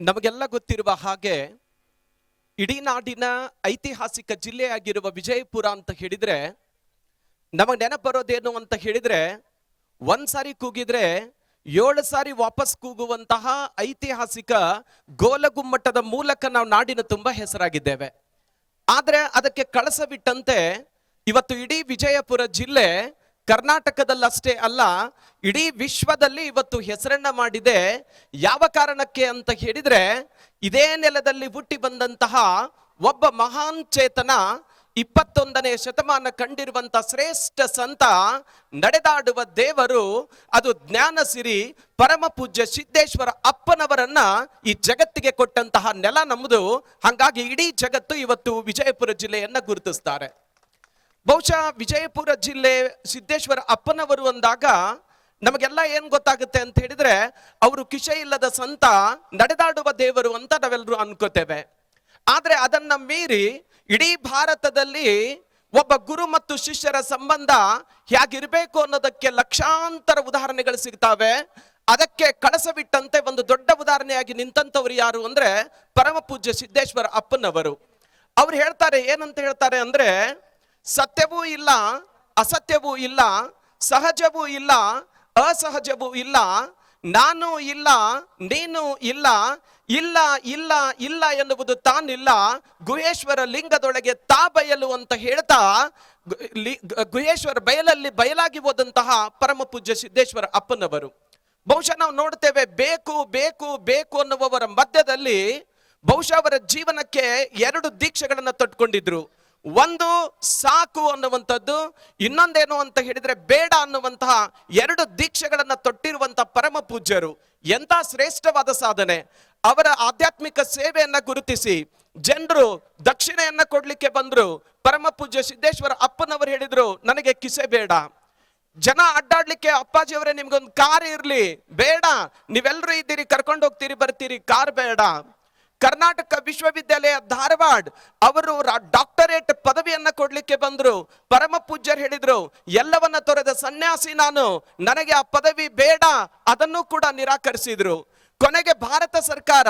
ನಮಗೆಲ್ಲ ಗೊತ್ತಿರುವ ಹಾಗೆ ಇಡೀ ನಾಡಿನ ಐತಿಹಾಸಿಕ ಜಿಲ್ಲೆಯಾಗಿರುವ ವಿಜಯಪುರ ಅಂತ ಹೇಳಿದ್ರೆ, ನಮಗೆ ನೆನಪು ಬರೋದೇನು ಅಂತ ಹೇಳಿದ್ರೆ, ಒಂದ್ ಸಾರಿ ಕೂಗಿದ್ರೆ ಏಳು ಸಾರಿ ವಾಪಸ್ ಕೂಗುವಂತಹ ಐತಿಹಾಸಿಕ ಗೋಲಗುಮ್ಮಟದ ಮೂಲಕ ನಾವು ನಾಡಿನ ತುಂಬಾ ಹೆಸರಾಗಿದ್ದೇವೆ. ಆದ್ರೆ ಅದಕ್ಕೆ ಕಳಸವಿಟ್ಟಂತೆ ಇವತ್ತು ಇಡೀ ವಿಜಯಪುರ ಜಿಲ್ಲೆ ಕರ್ನಾಟಕದಲ್ಲಷ್ಟೇ ಅಲ್ಲ, ಇಡೀ ವಿಶ್ವದಲ್ಲಿ ಇವತ್ತು ಹೆಸರನ್ನ ಮಾಡಿದೆ. ಯಾವ ಕಾರಣಕ್ಕೆ ಅಂತ ಹೇಳಿದ್ರೆ, ಇದೇ ನೆಲದಲ್ಲಿ ಹುಟ್ಟಿ ಬಂದಂತಹ ಒಬ್ಬ ಮಹಾನ್ ಚೇತನ ಇಪ್ಪತ್ತೊಂದನೇ ಶತಮಾನ ಕಂಡಿರುವಂತ ಶ್ರೇಷ್ಠ ಸಂತ ನಡೆದಾಡುವ ದೇವರು, ಅದು ಜ್ಞಾನಸಿರಿ ಪರಮ ಪೂಜ್ಯ ಸಿದ್ದೇಶ್ವರ ಅಪ್ಪನವರನ್ನ ಈ ಜಗತ್ತಿಗೆ ಕೊಟ್ಟಂತಹ ನೆಲ ನಮ್ಮದು ಹಾಗಾಗಿ ಇಡೀ ಜಗತ್ತು ಇವತ್ತು ವಿಜಯಪುರ ಜಿಲ್ಲೆಯನ್ನ ಗುರುತಿಸ್ತಾರೆ. ಬಹುಶಃ ವಿಜಯಪುರ ಜಿಲ್ಲೆ ಸಿದ್ದೇಶ್ವರ ಅಪ್ಪನವರು ಅಂದಾಗ ನಮಗೆಲ್ಲ ಏನ್ ಗೊತ್ತಾಗುತ್ತೆ ಅಂತ ಹೇಳಿದ್ರೆ, ಅವರು ಕಿಶ ಇಲ್ಲದ ಸಂತ ನಡೆದಾಡುವ ದೇವರು ಅಂತ ನಾವೆಲ್ಲರೂ ಅನ್ಕೋತೇವೆ. ಆದರೆ ಅದನ್ನ ಮೀರಿ ಇಡೀ ಭಾರತದಲ್ಲಿ ಒಬ್ಬ ಗುರು ಮತ್ತು ಶಿಷ್ಯರ ಸಂಬಂಧ ಹೇಗಿರಬೇಕು ಅನ್ನೋದಕ್ಕೆ ಲಕ್ಷಾಂತರ ಉದಾಹರಣೆಗಳು ಸಿಗ್ತಾವೆ. ಅದಕ್ಕೆ ಕಳಸವಿಟ್ಟಂತೆ ಒಂದು ದೊಡ್ಡ ಉದಾಹರಣೆಯಾಗಿ ನಿಂತಂತವ್ರು ಯಾರು ಅಂದ್ರೆ ಪರಮ ಪೂಜ್ಯ ಸಿದ್ದೇಶ್ವರ ಅಪ್ಪನವರು. ಅವ್ರು ಹೇಳ್ತಾರೆ, ಏನಂತ ಹೇಳ್ತಾರೆ ಅಂದ್ರೆ ಸತ್ಯವೂ ಇಲ್ಲ, ಅಸತ್ಯವೂ ಇಲ್ಲ, ಸಹಜವೂ ಇಲ್ಲ, ಅಸಹಜವೂ ಇಲ್ಲ, ನಾನು ಇಲ್ಲ, ನೀನು ಇಲ್ಲ ಇಲ್ಲ ಇಲ್ಲ ಇಲ್ಲ ಎನ್ನುವುದು ತಾನಿಲ್ಲ. ಗುಹೇಶ್ವರ ಲಿಂಗದೊಳಗೆ ತಾ ಬಯಲು ಅಂತ ಹೇಳ್ತಾ ಗುಹೇಶ್ವರ ಬಯಲಲ್ಲಿ ಬಯಲಾಗಿ ಹೋದಂತಹ ಪರಮ ಪೂಜ್ಯ ಸಿದ್ದೇಶ್ವರ ಅಪ್ಪನವರು. ಬಹುಶಃ ನಾವು ನೋಡ್ತೇವೆ, ಬೇಕು ಬೇಕು ಬೇಕು ಅನ್ನುವವರ ಮಧ್ಯದಲ್ಲಿ ಬಹುಶಃ ಅವರ ಜೀವನಕ್ಕೆ ಎರಡು ದೀಕ್ಷೆಗಳನ್ನ ತೊಟ್ಕೊಂಡಿದ್ರು. ಒಂದು ಸಾಕು ಅನ್ನುವಂಥದ್ದು, ಇನ್ನೊಂದೇನು ಅಂತ ಹೇಳಿದ್ರೆ ಬೇಡ ಅನ್ನುವಂತಹ ಎರಡು ದೀಕ್ಷೆಗಳನ್ನು ತೊಟ್ಟಿರುವಂತಹ ಪರಮ ಪೂಜ್ಯರು. ಎಂತ ಶ್ರೇಷ್ಠವಾದ ಸಾಧನೆ. ಅವರ ಆಧ್ಯಾತ್ಮಿಕ ಸೇವೆಯನ್ನ ಗುರುತಿಸಿ, ಜನರು ದಕ್ಷಿಣೆಯನ್ನ ಕೊಡ್ಲಿಕ್ಕೆ ಬಂದ್ರು. ಪರಮ ಪೂಜ್ಯ ಸಿದ್ದೇಶ್ವರ ಅಪ್ಪನವರು ಹೇಳಿದ್ರು, ನನಗೆ ಕಿಸೆ ಬೇಡ. ಜನ ಅಡ್ಡಾಡ್ಲಿಕ್ಕೆ ಅಪ್ಪಾಜಿ ಅವರೇ ನಿಮ್ಗೊಂದು ಕಾರ್ ಇರ್ಲಿ. ಬೇಡ. ನೀವೆಲ್ಲರೂ ಇದ್ದೀರಿ ಕರ್ಕೊಂಡು ಹೋಗ್ತೀರಿ ಬರ್ತೀರಿ. ಕಾರ್ ಬೇಡ. ಕರ್ನಾಟಕ ವಿಶ್ವವಿದ್ಯಾಲಯ ಧಾರವಾಡ ಅವರು ಡಾಕ್ಟರೇಟ್ ಪದವಿಯನ್ನ ಕೊಡ್ಲಿಕ್ಕೆ ಬಂದ್ರು. ಪರಮ ಪೂಜ್ಯರು ಹೇಳಿದ್ರು, ಎಲ್ಲವನ್ನ ತೊರೆದ ಸನ್ಯಾಸಿ ನಾನು. ನನಗೆ ಆ ಪದವಿ ಬೇಡ, ಅದನ್ನು ಕೂಡ ನಿರಾಕರಿಸಿದ್ರು. ಕೊನೆಗೆ ಭಾರತ ಸರ್ಕಾರ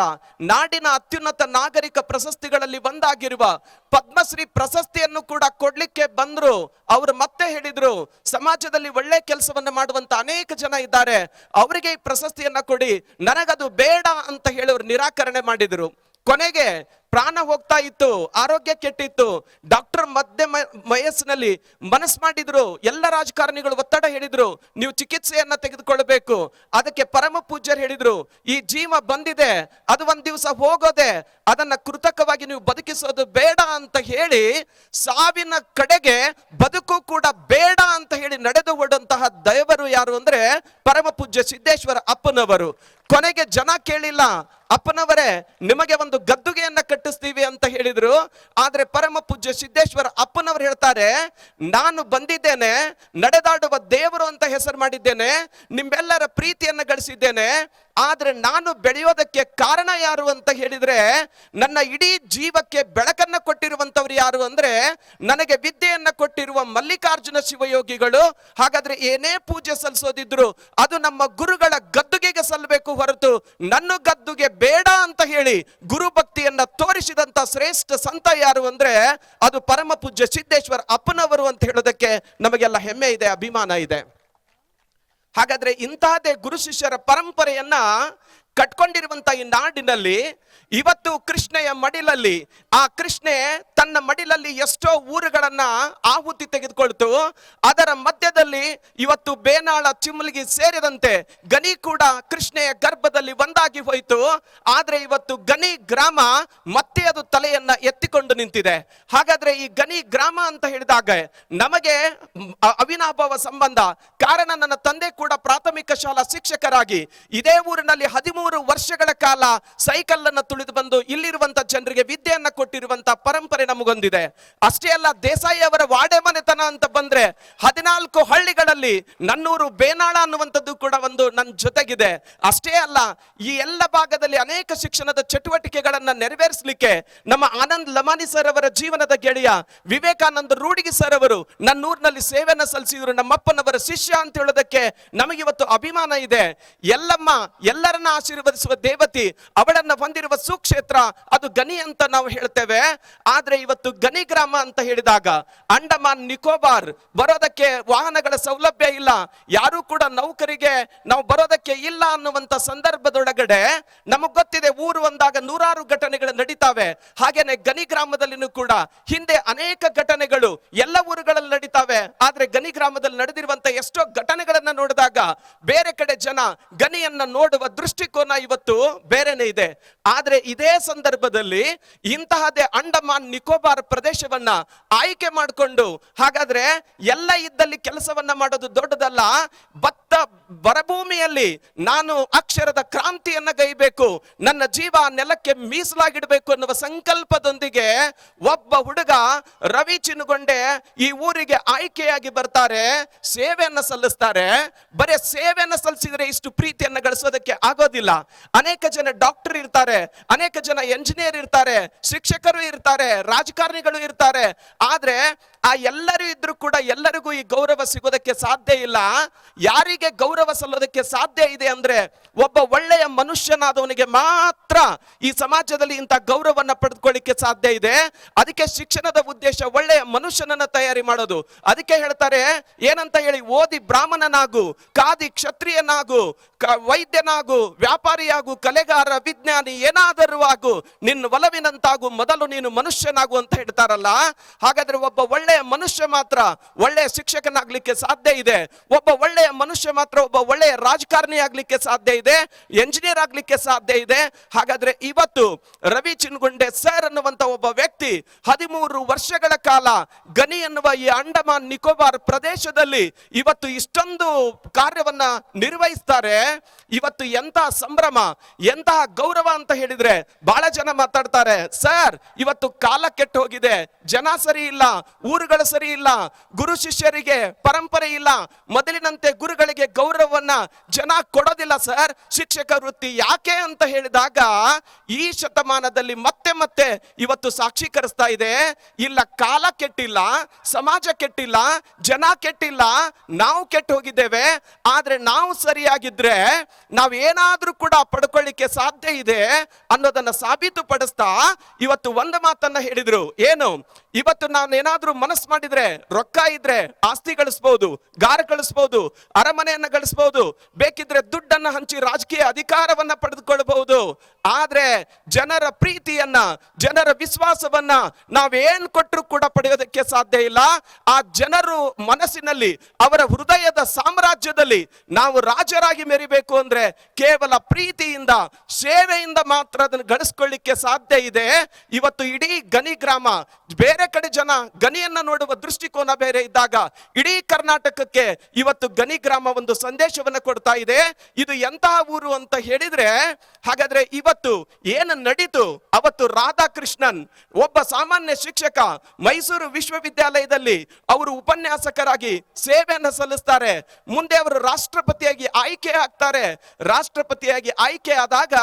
ನಾಡಿನ ಅತ್ಯುನ್ನತ ನಾಗರಿಕ ಪ್ರಶಸ್ತಿಗಳಲ್ಲಿ ಒಂದಾಗಿರುವ ಪದ್ಮಶ್ರೀ ಪ್ರಶಸ್ತಿಯನ್ನು ಕೂಡ ಕೊಡ್ಲಿಕ್ಕೆ ಬಂದ್ರು. ಅವರು ಮತ್ತೆ ಹೇಳಿದ್ರು, ಸಮಾಜದಲ್ಲಿ ಒಳ್ಳೆ ಕೆಲಸವನ್ನು ಮಾಡುವಂತ ಅನೇಕ ಜನ ಇದ್ದಾರೆ, ಅವರಿಗೆ ಈ ಪ್ರಶಸ್ತಿಯನ್ನ ಕೊಡಿ, ನನಗದು ಬೇಡ ಅಂತ ಹೇಳಿ ಅವರು ನಿರಾಕರಣೆ ಮಾಡಿದ್ರು. ಕೊನೆಗೆ ಪ್ರಾಣ ಹೋಗ್ತಾ ಇತ್ತು, ಆರೋಗ್ಯ ಕೆಟ್ಟಿತ್ತು. ಡಾಕ್ಟರ್ ಮಧ್ಯ ವಯಸ್ಸಿನಲ್ಲಿ ಮನಸ್ಸು ಮಾಡಿದ್ರು, ಎಲ್ಲ ರಾಜಕಾರಣಿಗಳು ಒತ್ತಡ ಹೇಳಿದ್ರು, ನೀವು ಚಿಕಿತ್ಸೆಯನ್ನ ತೆಗೆದುಕೊಳ್ಬೇಕು ಅದಕ್ಕೆ ಪರಮ ಪೂಜ್ಯರು ಹೇಳಿದ್ರು, ಈ ಜೀವ ಬಂದಿದೆ, ಅದು ಒಂದ್ ದಿವಸ ಹೋಗೋದೆ, ಅದನ್ನ ಕೃತಕವಾಗಿ ನೀವು ಬದುಕಿಸೋದು ಬೇಡ ಅಂತ ಹೇಳಿ, ಸಾವಿನ ಕಡೆಗೆ ಬದುಕು ಕೂಡ ಬೇಡ ಅಂತ ಹೇಳಿ ನಡೆದು ಹೊಡುವಂತಹ ದೈವರು ಯಾರು ಅಂದ್ರೆ ಪರಮ ಪೂಜ್ಯ ಸಿದ್ದೇಶ್ವರ ಅಪ್ಪನವರು. ಕೊನೆಗೆ ಜನ ಕೇಳಿಲ್ಲ, ಅಪ್ಪನವರೇ, ನಿಮಗೆ ಒಂದು ಗದ್ದುಗೆಯನ್ನ ಕಟ್ಟಿಸ್ತೀವಿ ಅಂತ ಹೇಳಿದ್ರು. ಆದ್ರೆ ಪರಮ ಪೂಜ್ಯ ಸಿದ್ದೇಶ್ವರ ಅಪ್ಪನವರು ಹೇಳ್ತಾರೆ, ನಾನು ಬಂದಿದ್ದೇನೆ, ನಡೆದಾಡುವ ದೇವರು ಅಂತ ಹೆಸರು ಮಾಡಿದ್ದೇನೆ, ನಿಮ್ಮೆಲ್ಲರ ಪ್ರೀತಿಯನ್ನ ಗಳಿಸಿದ್ದೇನೆ ಆದ್ರೆ ನಾನು ಬೆಳೆಯೋದಕ್ಕೆ ಕಾರಣ ಯಾರು ಅಂತ ಹೇಳಿದ್ರೆ, ನನ್ನ ಇಡೀ ಜೀವಕ್ಕೆ ಬೆಳಕನ್ನ ಕೊಟ್ಟಿರುವಂಥವ್ರು ಯಾರು ಅಂದ್ರೆ, ನನಗೆ ವಿದ್ಯೆಯನ್ನ ಕೊಟ್ಟಿರುವ ಮಲ್ಲಿಕಾರ್ಜುನ ಶಿವಯೋಗಿಗಳು. ಹಾಗಾದ್ರೆ ಏನೇ ಪೂಜೆ ಸಲ್ಲಿಸೋದಿದ್ರು ಅದು ನಮ್ಮ ಗುರುಗಳ ಗದ್ದುಗೆಗೆ ಸಲ್ಲಬೇಕು ಹೊರತು ನನ್ನ ಗದ್ದುಗೆ ಬೇಡ ಅಂತ ಹೇಳಿ ಗುರು ಭಕ್ತಿಯನ್ನ ತೋರಿಸಿದಂತ ಶ್ರೇಷ್ಠ ಸಂತ ಯಾರು ಅಂದ್ರೆ, ಅದು ಪರಮ ಪೂಜ್ಯ ಸಿದ್ದೇಶ್ವರ ಅಪ್ಪನವರು ಅಂತ ಹೇಳೋದಕ್ಕೆ ನಮಗೆಲ್ಲ ಹೆಮ್ಮೆ ಇದೆ, ಅಭಿಮಾನ ಇದೆ. ಹಾಗಾದ್ರೆ ಇಂತಹದೇ ಗುರು ಶಿಷ್ಯರ ಪರಂಪರೆಯನ್ನ ಕಟ್ಕೊಂಡಿರುವಂತ ಈ ನಾಡಿನಲ್ಲಿ ಇವತ್ತು ಕೃಷ್ಣೆಯ ಮಡಿಲಲ್ಲಿ, ಆ ಕೃಷ್ಣೆ ತನ್ನ ಮಡಿಲಲ್ಲಿ ಎಷ್ಟೋ ಊರುಗಳನ್ನ ಆಹುತಿ ತೆಗೆದುಕೊಳ್ತು. ಅದರ ಮಧ್ಯದಲ್ಲಿ ಇವತ್ತು ಬೇನಾಳ ಚಿಮ್ಲಿಗೆ ಸೇರಿದಂತೆ ಗನಿ ಕೂಡ ಕೃಷ್ಣೆಯ ಗರ್ಭದಲ್ಲಿ ಒಂದಾಗಿ ಹೋಯಿತು. ಆದ್ರೆ ಇವತ್ತು ಗನಿ ಗ್ರಾಮ ಮತ್ತೆ ಅದು ತಲೆಯನ್ನ ಎತ್ತಿಕೊಂಡು ನಿಂತಿದೆ. ಹಾಗಾದ್ರೆ ಈ ಗನಿ ಗ್ರಾಮ ಅಂತ ಹೇಳಿದಾಗ ನಮಗೆ ಅವಿನಾಭಾವ ಸಂಬಂಧ ಕಾರಣ ನನ್ನ ತಂದೆ ಕೂಡ ಪ್ರಾಥಮಿಕ ಶಾಲಾ ಶಿಕ್ಷಕರಾಗಿ ಇದೇ ಊರಿನಲ್ಲಿ ಹದಿಮೂರು ವರ್ಷಗಳ ಕಾಲ ಸೈಕಲ್ ಅನ್ನು ತುಳಿದು ಬಂದು ಇಲ್ಲಿರುವಂತ ಜನರಿಗೆ ವಿದ್ಯೆಯನ್ನ ಕೊಟ್ಟಿರುವಂತ ಪರಂಪರೆ ನಮಗೊಂದಿದೆ. ಅಷ್ಟೇ ಅಲ್ಲ ದೇಸಾಯಿ ಅವರ ವಾಡೆ ಮನೆತನ ಅಂತ ಬಂದ್ರೆ ಹದಿನಾಲ್ಕು ಹಳ್ಳಿಗಳಲ್ಲಿ ನನ್ನೂರು ಬೇನಾಳ ಅನ್ನುವಂಥದ್ದು ಕೂಡ ಒಂದು ನನ್ನ ಜೊತೆಗಿದೆ. ಅಷ್ಟೇ ಅಲ್ಲ ಈ ಎಲ್ಲ ಭಾಗದಲ್ಲಿ ಅನೇಕ ಶಿಕ್ಷಣದ ಚಟುವಟಿಕೆಗಳನ್ನ ನೆರವೇರಿಸಲಿಕ್ಕೆ ನಮ್ಮ ಆನಂದ್ ಲಮಾನಿ ಸರ್ ಅವರ ಜೀವನದ ಗೆಳೆಯ ವಿವೇಕಾನಂದ ರೂಡಿಗಿ ಸರ್ ಅವರು ನನ್ನೂರಿನಲ್ಲಿ ಸೇವೆಯನ್ನು ಸಲ್ಲಿಸಿದ್ರು. ನಮ್ಮಪ್ಪನವರ ಶಿಷ್ಯ ಅಂತ ಹೇಳೋದಕ್ಕೆ ನಮಗಿವತ್ತು ಅಭಿಮಾನ ಇದೆ. ಎಲ್ಲಮ್ಮ, ಎಲ್ಲರನ್ನ ಆಶೀರ್ವದಿಸುವ ದೇವತೆ ಅವಳನ್ನ ಹೊಂದಿರುವ ಸುಕ್ಷೇತ್ರ, ಅದು ಗನಿ ಅಂತ ನಾವು ಹೇಳ್ತೇವೆ. ಆದ್ರೆ ಇವತ್ತು ಗನಿ ಗ್ರಾಮ ಅಂತ ಹೇಳಿದಾಗ ಅಂಡಮಾನ್ ನಿಕೋಬಾರ್ ಬರೋದಕ್ಕೆ ವಾಹನಗಳ ಸೌಲಭ್ಯ ಇಲ್ಲ. ಯಾರು ಕೂಡ ನೌಕರಿಗೆ ನಾವು ಬರೋದಕ್ಕೆ ಇಲ್ಲ ಅನ್ನುವಂತ ಸಂದರ್ಭದೊಳಗಡೆ ನಮಗ್ ಗೊತ್ತಿದೆ ಊರು ಒಂದಾಗ ನೂರಾರು ಘಟನೆಗಳು ನಡೀತಾವೆ. ಹಾಗೇನೆ ಗನಿ ಗ್ರಾಮದಲ್ಲಿನೂ ಕೂಡ ಹಿಂದೆ ಅನೇಕ ಘಟನೆಗಳು ಎಲ್ಲ ಊರುಗಳಲ್ಲಿ ನಡೀತಾವೆ. ಆದ್ರೆ ಗನಿ ಗ್ರಾಮದಲ್ಲಿ ನಡೆದಿರುವಂತ ಎಷ್ಟೋ ಘಟನೆಗಳನ್ನ ನೋಡಿದಾಗ ಬೇರೆ ಕಡೆ ಜನ ಗನಿಯನ್ನ ನೋಡುವ ದೃಷ್ಟಿಕೋನ ಇವತ್ತು ಬೇರೆನೆ ಇದೆ. ಆದ್ರೆ ಇದೇ ಸಂದರ್ಭದಲ್ಲಿ ಇಂತಹದೇ ಅಂಡಮಾನ್ ನಿಕೋಬಾರ್ ಪ್ರದೇಶವನ್ನ ಆಯ್ಕೆ ಮಾಡಿಕೊಂಡು, ಹಾಗಾದ್ರೆ ಎಲ್ಲ ಇದ್ದಲ್ಲಿ ಕೆಲಸವನ್ನ ಮಾಡೋದು ದೊಡ್ಡದಲ್ಲ ಭತ್ತ ಬರಭೂಮಿಯಲ್ಲಿ ನಾನು ಅಕ್ಷರದ ಕ್ರಾಂತಿಯನ್ನ ಗೈಬೇಕು, ನನ್ನ ಜೀವ ನೆಲಕ್ಕೆ ಮೀಸಲಾಗಿಡಬೇಕು ಅನ್ನುವ ಸಂಕಲ್ಪದೊಂದಿಗೆ ಒಬ್ಬ ಹುಡುಗ ರವಿ ಚಿನ್ನುಗೊಂಡೆ ಈ ಊರಿಗೆ ಆಯ್ಕೆಯಾಗಿ ಬರ್ತಾರೆ, ಸೇವೆಯನ್ನ ಸಲ್ಲಿಸ್ತಾರೆ. ಬರೀ ಸೇವೆಯನ್ನ ಸಲ್ಲಿಸಿದ್ರೆ ಇಷ್ಟು ಪ್ರೀತಿಯನ್ನ ಗಳಿಸೋದಕ್ಕೆ ಆಗೋದಿಲ್ಲ. ಅನೇಕ ಜನ ಡಾಕ್ಟರ್ ಇರ್ತಾರೆ ಅನೇಕ ಜನ ಎಂಜಿನಿಯರ್ ಇರ್ತಾರೆ ಶಿಕ್ಷಕರು ಇರ್ತಾರೆ ರಾಜಕಾರಣಿಗಳು ಇರ್ತಾರೆ. ಆದ್ರೆ ಆ ಎಲ್ಲರೂ ಇದ್ರೂ ಕೂಡ ಎಲ್ಲರಿಗೂ ಈ ಗೌರವ ಸಿಗೋದಕ್ಕೆ ಸಾಧ್ಯ ಇಲ್ಲ. ಯಾರಿಗೆ ಗೌರವ ಸಲ್ಲೋದಕ್ಕೆ ಸಾಧ್ಯ ಇದೆ ಅಂದ್ರೆ ಒಬ್ಬ ಒಳ್ಳೆಯ ಮನುಷ್ಯನಾದವನಿಗೆ ಮಾತ್ರ ಈ ಸಮಾಜದಲ್ಲಿ ಇಂಥ ಗೌರವವನ್ನು ಪಡೆದುಕೊಳ್ಳಿಕ್ಕೆ ಸಾಧ್ಯ ಇದೆ. ಅದಕ್ಕೆ ಶಿಕ್ಷಣದ ಉದ್ದೇಶ ಒಳ್ಳೆಯ ಮನುಷ್ಯನನ್ನ ತಯಾರಿ ಮಾಡೋದು. ಅದಕ್ಕೆ ಹೇಳ್ತಾರೆ, ಏನಂತ ಹೇಳಿ, ಓದಿ ಬ್ರಾಹ್ಮಣನಾಗು ಕಾದಿ ಕ್ಷತ್ರಿಯನಾಗು ವೈದ್ಯನಾಗು, ವ್ಯಾಪಾರಿಯಾಗು, ಕಲೆಗಾರ, ವಿಜ್ಞಾನಿ, ಏನಾದರೂ ಆಗು, ನಿನ್ನ ಒಲವಿನಂತಾಗು, ಮೊದಲು ನೀನು ಮನುಷ್ಯನಾಗು ಅಂತ ಹೇಳ್ತಾರಲ್ಲ. ಹಾಗಾದ್ರೆ ಒಬ್ಬ ಒಳ್ಳೆಯ ಮನುಷ್ಯ ಮಾತ್ರ ಒಳ್ಳೆಯ ಶಿಕ್ಷಕನಾಗ್ಲಿಕ್ಕೆ ಸಾಧ್ಯ ಇದೆ. ಒಬ್ಬ ಒಳ್ಳೆಯ ಮನುಷ್ಯ ಮಾತ್ರ ಒಬ್ಬ ಒಳ್ಳೆಯ ರಾಜಕಾರಣಿ ಆಗ್ಲಿಕ್ಕೆ ಸಾಧ್ಯ ಇದೆ. ಎಂಜಿನಿಯರ್ ಆಗ್ಲಿಕ್ಕೆ ಸಾಧ್ಯ ಇದೆ. ಹಾಗಾದ್ರೆ ಇವತ್ತು ರವಿ ಚಿನ್ಗುಂಡೆ ಸರ್ ಅನ್ನುವಂತ ಒಬ್ಬ ವ್ಯಕ್ತಿ ಹದಿಮೂರು ವರ್ಷಗಳ ಕಾಲ ಗನಿ ಎನ್ನುವ ಈ ಅಂಡಮಾನ್ ನಿಕೋಬಾರ್ ಪ್ರದೇಶದಲ್ಲಿ ಇವತ್ತು ಇಷ್ಟೊಂದು ಕಾರ್ಯವನ್ನ ನಿರ್ವಹಿಸ್ತಾರೆ. ಇವತ್ತು ಎಂತ ಸಂಭ್ರಮ ಎಂತಹ ಗೌರವ ಅಂತ ಹೇಳಿದ್ರೆ ಬಹಳ ಜನ ಮಾತಾಡ್ತಾರೆ ಸರ್ ಇವತ್ತು ಕಾಲ ಕೆಟ್ಟ ಹೋಗಿದೆ ಜನ ಸರಿ ಇಲ್ಲ ಊರುಗಳು ಸರಿ ಇಲ್ಲ, ಗುರು ಶಿಷ್ಯರಿಗೆ ಪರಂಪರೆ ಇಲ್ಲ, ಮೊದಲಿನಂತೆ ಗುರುಗಳಿಗೆ ಗೌರವವನ್ನ ಜನ ಕೊಡೋದಿಲ್ಲ ಸರ್. ಶಿಕ್ಷಕ ವೃತ್ತಿ ಯಾಕೆ ಅಂತ ಹೇಳಿದಾಗ, ಈ ಶತಮಾನದಲ್ಲಿ ಮತ್ತೆ ಮತ್ತೆ ಇವತ್ತು ಸಾಕ್ಷೀಕರಿಸ್ತಾ ಇದೆ, ಇಲ್ಲ ಕಾಲ ಕೆಟ್ಟಿಲ್ಲ, ಸಮಾಜ ಕೆಟ್ಟಿಲ್ಲ, ಜನ ಕೆಟ್ಟಿಲ್ಲ, ನಾವು ಕೆಟ್ಟು ಹೋಗಿದ್ದೇವೆ, ಆದ್ರೆ ನಾವು ಸರಿಯಾಗಿದ್ರೆ ನಾವು ಏನಾದ್ರೂ ಕೂಡ ಪಡ್ಕೊಳ್ಳಿಕ್ಕೆ ಸಾಧ್ಯ ಇದೆ ಅನ್ನೋದನ್ನ ಸಾಬೀತುಪಡಿಸ್ತಾ ಇವತ್ತು ಒಂದು ಮಾತನ್ನ ಹೇಳಿದ್ರು. ಏನು? ಇವತ್ತು ನಾನು ಏನಾದ್ರೂ ಮನಸ್ಸು ಮಾಡಿದ್ರೆ, ರೊಕ್ಕ ಇದ್ರೆ ಆಸ್ತಿ ಗಳಿಸ್ಬಹುದು ಗಾರ ಗಳಿಸ್ಬಹುದು ಅರಮನೆಯನ್ನ ಗಳಿಸ್ಬಹುದು ಬೇಕಿದ್ರೆ ದುಡ್ಡನ್ನ ಹಂಚಿ ರಾಜಕೀಯ ಅಧಿಕಾರವನ್ನ ಪಡೆದುಕೊಳ್ಳಬಹುದು. ಆದ್ರೆ ಜನರ ಪ್ರೀತಿಯನ್ನ, ಜನರ ವಿಶ್ವಾಸವನ್ನ ನಾವೇನ್ ಕೊಟ್ಟರು ಕೂಡ ಪಡೆಯೋದಕ್ಕೆ ಸಾಧ್ಯ ಇಲ್ಲ. ಆ ಜನರು ಮನಸ್ಸಿನಲ್ಲಿ, ಅವರ ಹೃದಯದ ಸಾಮ್ರಾಜ್ಯದಲ್ಲಿ ನಾವು ರಾಜರಾಗಿ ಮೆರಿಬೇಕು ಅಂದ್ರೆ ಕೇವಲ ಪ್ರೀತಿಯಿಂದ, ಸೇವೆಯಿಂದ ಮಾತ್ರ ಅದನ್ನು ಗಳಿಸ್ಕೊಳ್ಳಿಕ್ಕೆ ಸಾಧ್ಯ ಇದೆ. ಇವತ್ತು ಇಡೀ ಗನಿ ಗ್ರಾಮ ಬೇರೆ ಕಡೆ ಜನ ಗನಿಯನ್ನ ನೋಡುವ ದೃಷ್ಟಿಕೋನ ಬೇರೆ ಇದ್ದಾಗ ಇಡೀ ಕರ್ನಾಟಕಕ್ಕೆ ಇವತ್ತು ಗನಿ ಗ್ರಾಮ ಒಂದು ಸಂದೇಶವನ್ನ ಕೊಡ್ತಾ ಇದೆ. ಇದು ಎಂತಹ ಊರು ಅಂತ ಹೇಳಿದ್ರೆ, ಹಾಗಾದ್ರೆ ಇವತ್ತು ಏನು ನಡೀತು? ಅವತ್ತು ರಾಧಾಕೃಷ್ಣನ್ ಒಬ್ಬ ಸಾಮಾನ್ಯ ಶಿಕ್ಷಕ ಮೈಸೂರು ವಿಶ್ವವಿದ್ಯಾಲಯದಲ್ಲಿ ಅವರು ಉಪನ್ಯಾಸಕರಾಗಿ ಸೇವೆಯನ್ನು ಸಲ್ಲಿಸ್ತಾರೆ. ಮುಂದೆ ಅವರು ರಾಷ್ಟ್ರಪತಿಯಾಗಿ ಆಯ್ಕೆ ಆಗ್ತಾರೆ. ರಾಷ್ಟ್ರಪತಿಯಾಗಿ ಆಯ್ಕೆ ಆದಾಗ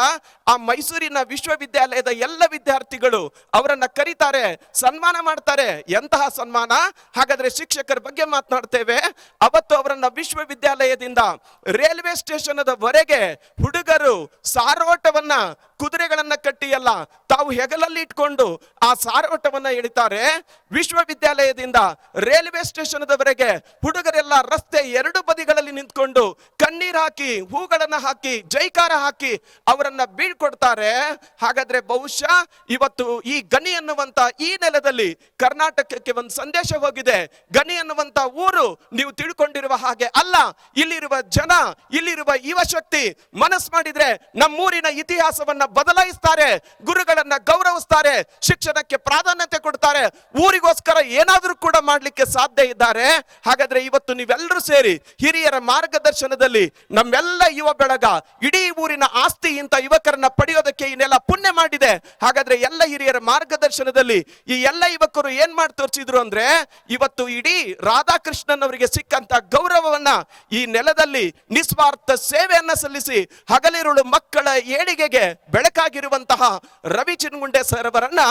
ಆ ಮೈಸೂರಿನ ವಿಶ್ವವಿದ್ಯಾಲಯದ ಎಲ್ಲ ವಿದ್ಯಾರ್ಥಿಗಳು ಅವರನ್ನ ಕರೀತಾರೆ, ಸನ್ಮಾನ ಮಾಡ್ತಾರೆ. ಎಂತಹ ಸನ್ಮಾನ? ಹಾಗಾದ್ರೆ ಶಿಕ್ಷಕರ ಬಗ್ಗೆ ಮಾತನಾಡ್ತೇವೆ. ಅವತ್ತು ಅವರನ್ನ ವಿಶ್ವವಿದ್ಯಾಲಯದಿಂದ ರೈಲ್ವೆ ಸ್ಟೇಷನ್ ವರೆಗೆ ಹುಡುಗರು ಸಾರೋಟವನ್ನ ಕುದುರೆಗಳನ್ನ ಕಟ್ಟಿಯಲ್ಲ, ತಾವು ಹೆಗಲಲ್ಲಿ ಇಟ್ಕೊಂಡು ಆ ಸಾರೋಟವನ್ನ ಎಳಿತಾರೆ. ವಿಶ್ವವಿದ್ಯಾಲಯದಿಂದ ರೈಲ್ವೆ ಸ್ಟೇಷನ್ ವರೆಗೆ ಹುಡುಗರೆಲ್ಲ ರಸ್ತೆ ಎರಡು ಬದಿಗಳಲ್ಲಿ ನಿಂತ್ಕೊಂಡು ಕಣ್ಣೀರ್ ಹಾಕಿ, ಹೂಗಳನ್ನ ಹಾಕಿ, ಜೈಕಾರ ಹಾಕಿ ಅವರನ್ನ ಬೀಳ್ಕೊಡ್ತಾರೆ. ಹಾಗಾದ್ರೆ ಬಹುಶಃ ಇವತ್ತು ಈ ಗಣಿ ಅನ್ನುವಂತ ಈ ನೆಲದಲ್ಲಿ ಕರ್ನಾಟಕಕ್ಕೆ ಒಂದು ಸಂದೇಶ ಹೋಗಿದೆ. ಗಣಿ ಅನ್ನುವಂತ ಊರು ನೀವು ತಿಳ್ಕೊಂಡಿರುವ ಹಾಗೆ ಅಲ್ಲ. ಇಲ್ಲಿರುವ ಜನ, ಇಲ್ಲಿರುವ ಯುವ ಶಕ್ತಿ ಮನಸ್ಸು ಮಾಡಿದ್ರೆ ನಮ್ಮೂರಿನ ಇತಿಹಾಸವನ್ನ ಬದಲಾಯಿಸ್ತಾರೆ, ಗುರುಗಳನ್ನ ಗೌರವಿಸ್ತಾರೆ, ಶಿಕ್ಷಣಕ್ಕೆ ಪ್ರಾಧಾನ್ಯತೆ ಕೊಡ್ತಾರೆ, ಊರಿಗೋಸ್ಕರ ಏನಾದರೂ ಕೂಡ ಮಾಡ್ಲಿಕ್ಕೆ ಸಾಧ್ಯ ಇದ್ದಾರೆ. ಹಾಗಾದ್ರೆ ಇವತ್ತು ನೀವೆಲ್ಲರೂ ಸೇರಿ ಹಿರಿಯರ ಮಾರ್ಗದರ್ಶನದಲ್ಲಿ ನಮ್ಮೆಲ್ಲ ಯುವ ಬೆಳಗ, ಇಡೀ ಊರಿನ ಆಸ್ತಿ ಇಂತ ಯುವಕರನ್ನ ಪಡೆಯೋದಕ್ಕೆ ಇನ್ನೆಲ್ಲ ನೆಲ ಪುಣ್ಯ ಮಾಡಿದೆ. ಹಾಗಾದ್ರೆ ಎಲ್ಲ ಹಿರಿಯರ ಮಾರ್ಗದರ್ಶನದಲ್ಲಿ ಈ ಎಲ್ಲ ಯುವಕರು ಏನ್ ಮಾಡಿ ತೋರಿಸಿದ್ರು ಅಂದ್ರೆ, ಇವತ್ತು ಇಡೀ ರಾಧಾಕೃಷ್ಣನ್ ಅವರಿಗೆ ಸಿಕ್ಕಂತ ಗೌರವವನ್ನ ಈ ನೆಲದಲ್ಲಿ ನಿಸ್ವಾರ್ಥ ಸೇವೆಯನ್ನ ಸಲ್ಲಿಸಿ ಹಗಲಿರುಳು ಮಕ್ಕಳ ಏಳಿಗೆಗೆ ಬೆಳಕಾಗಿರುವಂತಹ ರವಿ ಚಿನ್ಗುಂಡೆ ಸರ್ ಅವರನ್ನ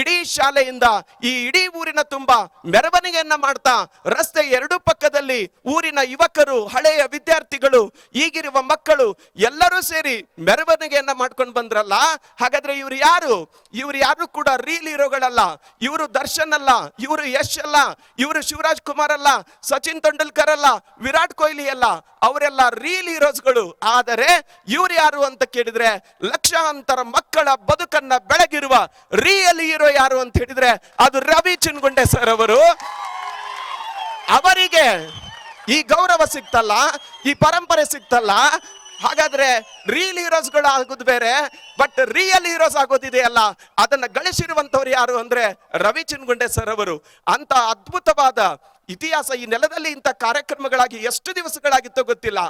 ಇಡೀ ಶಾಲೆಯಿಂದ ಈ ಇಡೀ ಊರಿನ ತುಂಬ ಮೆರವಣಿಗೆಯನ್ನ ಮಾಡ್ತಾ ರಸ್ತೆ ಎರಡು ಪಕ್ಕದಲ್ಲಿ ಊರಿನ ಯುವಕರು, ಹಳೆಯ ವಿದ್ಯಾರ್ಥಿಗಳು, ಈಗಿರುವ ಮಕ್ಕಳು ಎಲ್ಲರೂ ಸೇರಿ ಮೆರವಣಿಗೆಯನ್ನ ಮಾಡ್ಕೊಂಡು ಬಂದ್ರಲ್ಲ? ಹಾಗಾದ್ರೆ ಇವ್ರು ಯಾರು? ಇವ್ರು ಯಾರು ಕೂಡ ರೀಲ್ ಹೀರೋಗಳಲ್ಲ. ಇವರು ದರ್ಶನ್ ಅಲ್ಲ, ಇವರು ಯಶ್ ಅಲ್ಲ, ಇವರು ಶಿವರಾಜ್ ಕುಮಾರ್ ಅಲ್ಲ, ಸಚಿನ್ ತೆಂಡೂಲ್ಕರ್ ಅಲ್ಲ, ವಿರಾಟ್ ಕೊಹ್ಲಿ ಅಲ್ಲ, ಅವರೆಲ್ಲ ರೀಲ್ ಹೀರೋಸ್ಗಳು ಆದರೆ ಇವ್ರು ಯಾರು ಅಂತ ಕೇಳಿದ್ರೆ ಲಕ್ಷಾಂತರ ಮಕ್ಕಳ ಬದುಕನ್ನ ಬೆಳಗಿರುವ ರಿಯಲ್ ಹೀರೋ ಯಾರು ಅಂತ ಹೇಳಿದ್ರೆ ಅದು ರವಿ ಚಿನ್ಗುಂಡೆ ಸರ್ ಅವರು. ಅವರಿಗೆ ಈ ಗೌರವ ಸಿಕ್ತಲ್ಲ ಈ ಪರಂಪರೆ ಸಿಕ್ತಲ್ಲ ಹಾಗಾದ್ರೆ ರೀಲ್ ಹೀರೋಸ್ಗಳು ಆಗೋದು ಬೇರೆ ಬಟ್ ರಿಯಲ್ ಹೀರೋಸ್ ಆಗೋದಿದೆಯಲ್ಲ ಅದನ್ನ ಗಳಿಸಿರುವಂತವ್ರು ಯಾರು ಅಂದ್ರೆ ರವಿ ಚಿನ್ಗುಂಡೆ ಸರ್ ಅವರು. ಅಂತ ಅದ್ಭುತವಾದ ಇತಿಹಾಸ ಈ ನೆಲದಲ್ಲಿ ಇಂಥ ಕಾರ್ಯಕ್ರಮಗಳಾಗಿ ಎಷ್ಟು ದಿವಸಗಳಾಗಿತ್ತೋ ಗೊತ್ತಿಲ್ಲ.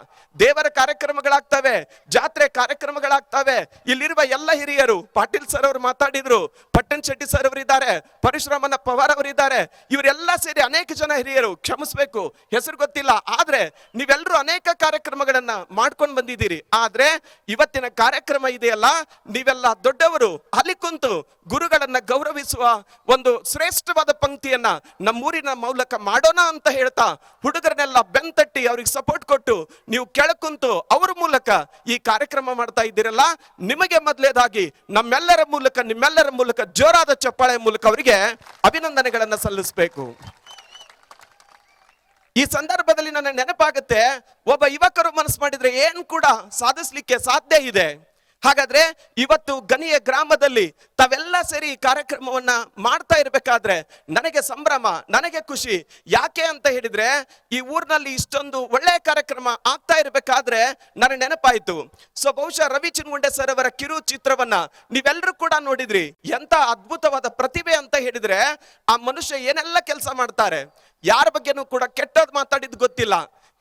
ದೇವರ ಕಾರ್ಯಕ್ರಮಗಳಾಗ್ತವೆ, ಜಾತ್ರೆ ಕಾರ್ಯಕ್ರಮಗಳಾಗ್ತವೆ. ಇಲ್ಲಿರುವ ಎಲ್ಲ ಹಿರಿಯರು, ಪಾಟೀಲ್ ಸರ್ ಅವರು ಮಾತಾಡಿದ್ರು, ಪಟ್ಟಣ್ ಶೆಟ್ಟಿ ಸರ್ ಅವರು ಇದ್ದಾರೆ, ಪರಶುರಾಮನ ಪವಾರ್ ಅವರು ಇದ್ದಾರೆ, ಇವರೆಲ್ಲ ಸೇರಿ ಅನೇಕ ಜನ ಹಿರಿಯರು ಕ್ಷಮಿಸ್ಬೇಕು, ಹೆಸರು ಗೊತ್ತಿಲ್ಲ. ಆದ್ರೆ ನೀವೆಲ್ಲರೂ ಅನೇಕ ಕಾರ್ಯಕ್ರಮಗಳನ್ನ ಮಾಡ್ಕೊಂಡು ಬಂದಿದ್ದೀರಿ. ಆದ್ರೆ ಇವತ್ತಿನ ಕಾರ್ಯಕ್ರಮ ಇದೆಯಲ್ಲ, ನೀವೆಲ್ಲ ದೊಡ್ಡವರು, ಅಲ್ಲಿ ಕುಂತು ಗುರುಗಳನ್ನ ಗೌರವಿಸುವ ಒಂದು ಶ್ರೇಷ್ಠವಾದ ಪಂಕ್ತಿಯನ್ನ ನಮ್ಮೂರಿನ ಮೂಲಕ ಮಾಡೋಣ ಅಂತ ಹೇಳ್ತಾ ಹುಡುಗರನ್ನೆಲ್ಲ ಬೆಂತಟ್ಟಿ ಅವ್ರಿಗೆ ಸಪೋರ್ಟ್ ಕೊಟ್ಟು ನೀವು ಕೆಳಕುಂತು ಅವ್ರ ಮೂಲಕ ಈ ಕಾರ್ಯಕ್ರಮ ಮಾಡ್ತಾ ಇದ್ದೀರಲ್ಲ, ನಿಮಗೆ ಮೊದಲೇದಾಗಿ ನಮ್ಮೆಲ್ಲರ ಮೂಲಕ, ನಿಮ್ಮೆಲ್ಲರ ಮೂಲಕ ಜೋರಾದ ಚಪ್ಪಾಳೆ ಮೂಲಕ ಅವರಿಗೆ ಅಭಿನಂದನೆಗಳನ್ನು ಸಲ್ಲಿಸಬೇಕು. ಈ ಸಂದರ್ಭದಲ್ಲಿ ನನ್ನ ನೆನಪಾಗುತ್ತೆ, ಒಬ್ಬ ಯುವಕರು ಮನಸ್ಸು ಮಾಡಿದ್ರೆ ಏನ್ ಕೂಡ ಸಾಧಿಸ್ಲಿಕ್ಕೆ ಸಾಧ್ಯ ಇದೆ. ಹಾಗಾದ್ರೆ ಇವತ್ತು ಗನಿಯ ಗ್ರಾಮದಲ್ಲಿ ತಾವೆಲ್ಲ ಸೇರಿ ಕಾರ್ಯಕ್ರಮವನ್ನ ಮಾಡ್ತಾ ಇರಬೇಕಾದ್ರೆ ನನಗೆ ಸಂಭ್ರಮ, ನನಗೆ ಖುಷಿ. ಯಾಕೆ ಅಂತ ಹೇಳಿದ್ರೆ ಈ ಊರಿನಲ್ಲಿ ಇಷ್ಟೊಂದು ಒಳ್ಳೆಯ ಕಾರ್ಯಕ್ರಮ ಆಗ್ತಾ ಇರಬೇಕಾದ್ರೆ ನನಗೆ ನೆನಪಾಯ್ತು. ಸೊ ಬಹುಶಃ ರವಿ ಚಿನ್ಗುಂಡೆ ಸರ್ ಅವರ ಕಿರು ಚಿತ್ರವನ್ನ ನೀವೆಲ್ಲರೂ ಕೂಡ ನೋಡಿದ್ರಿ. ಎಂತ ಅದ್ಭುತವಾದ ಪ್ರತಿಭೆ ಅಂತ ಹೇಳಿದ್ರೆ ಆ ಮನುಷ್ಯ ಏನೆಲ್ಲ ಕೆಲಸ ಮಾಡ್ತಾರೆ? ಯಾರ ಬಗ್ಗೆನೂ ಕೂಡ ಕೆಟ್ಟದ್ ಮಾತಾಡಿದ್ ಗೊತ್ತಿಲ್ಲ.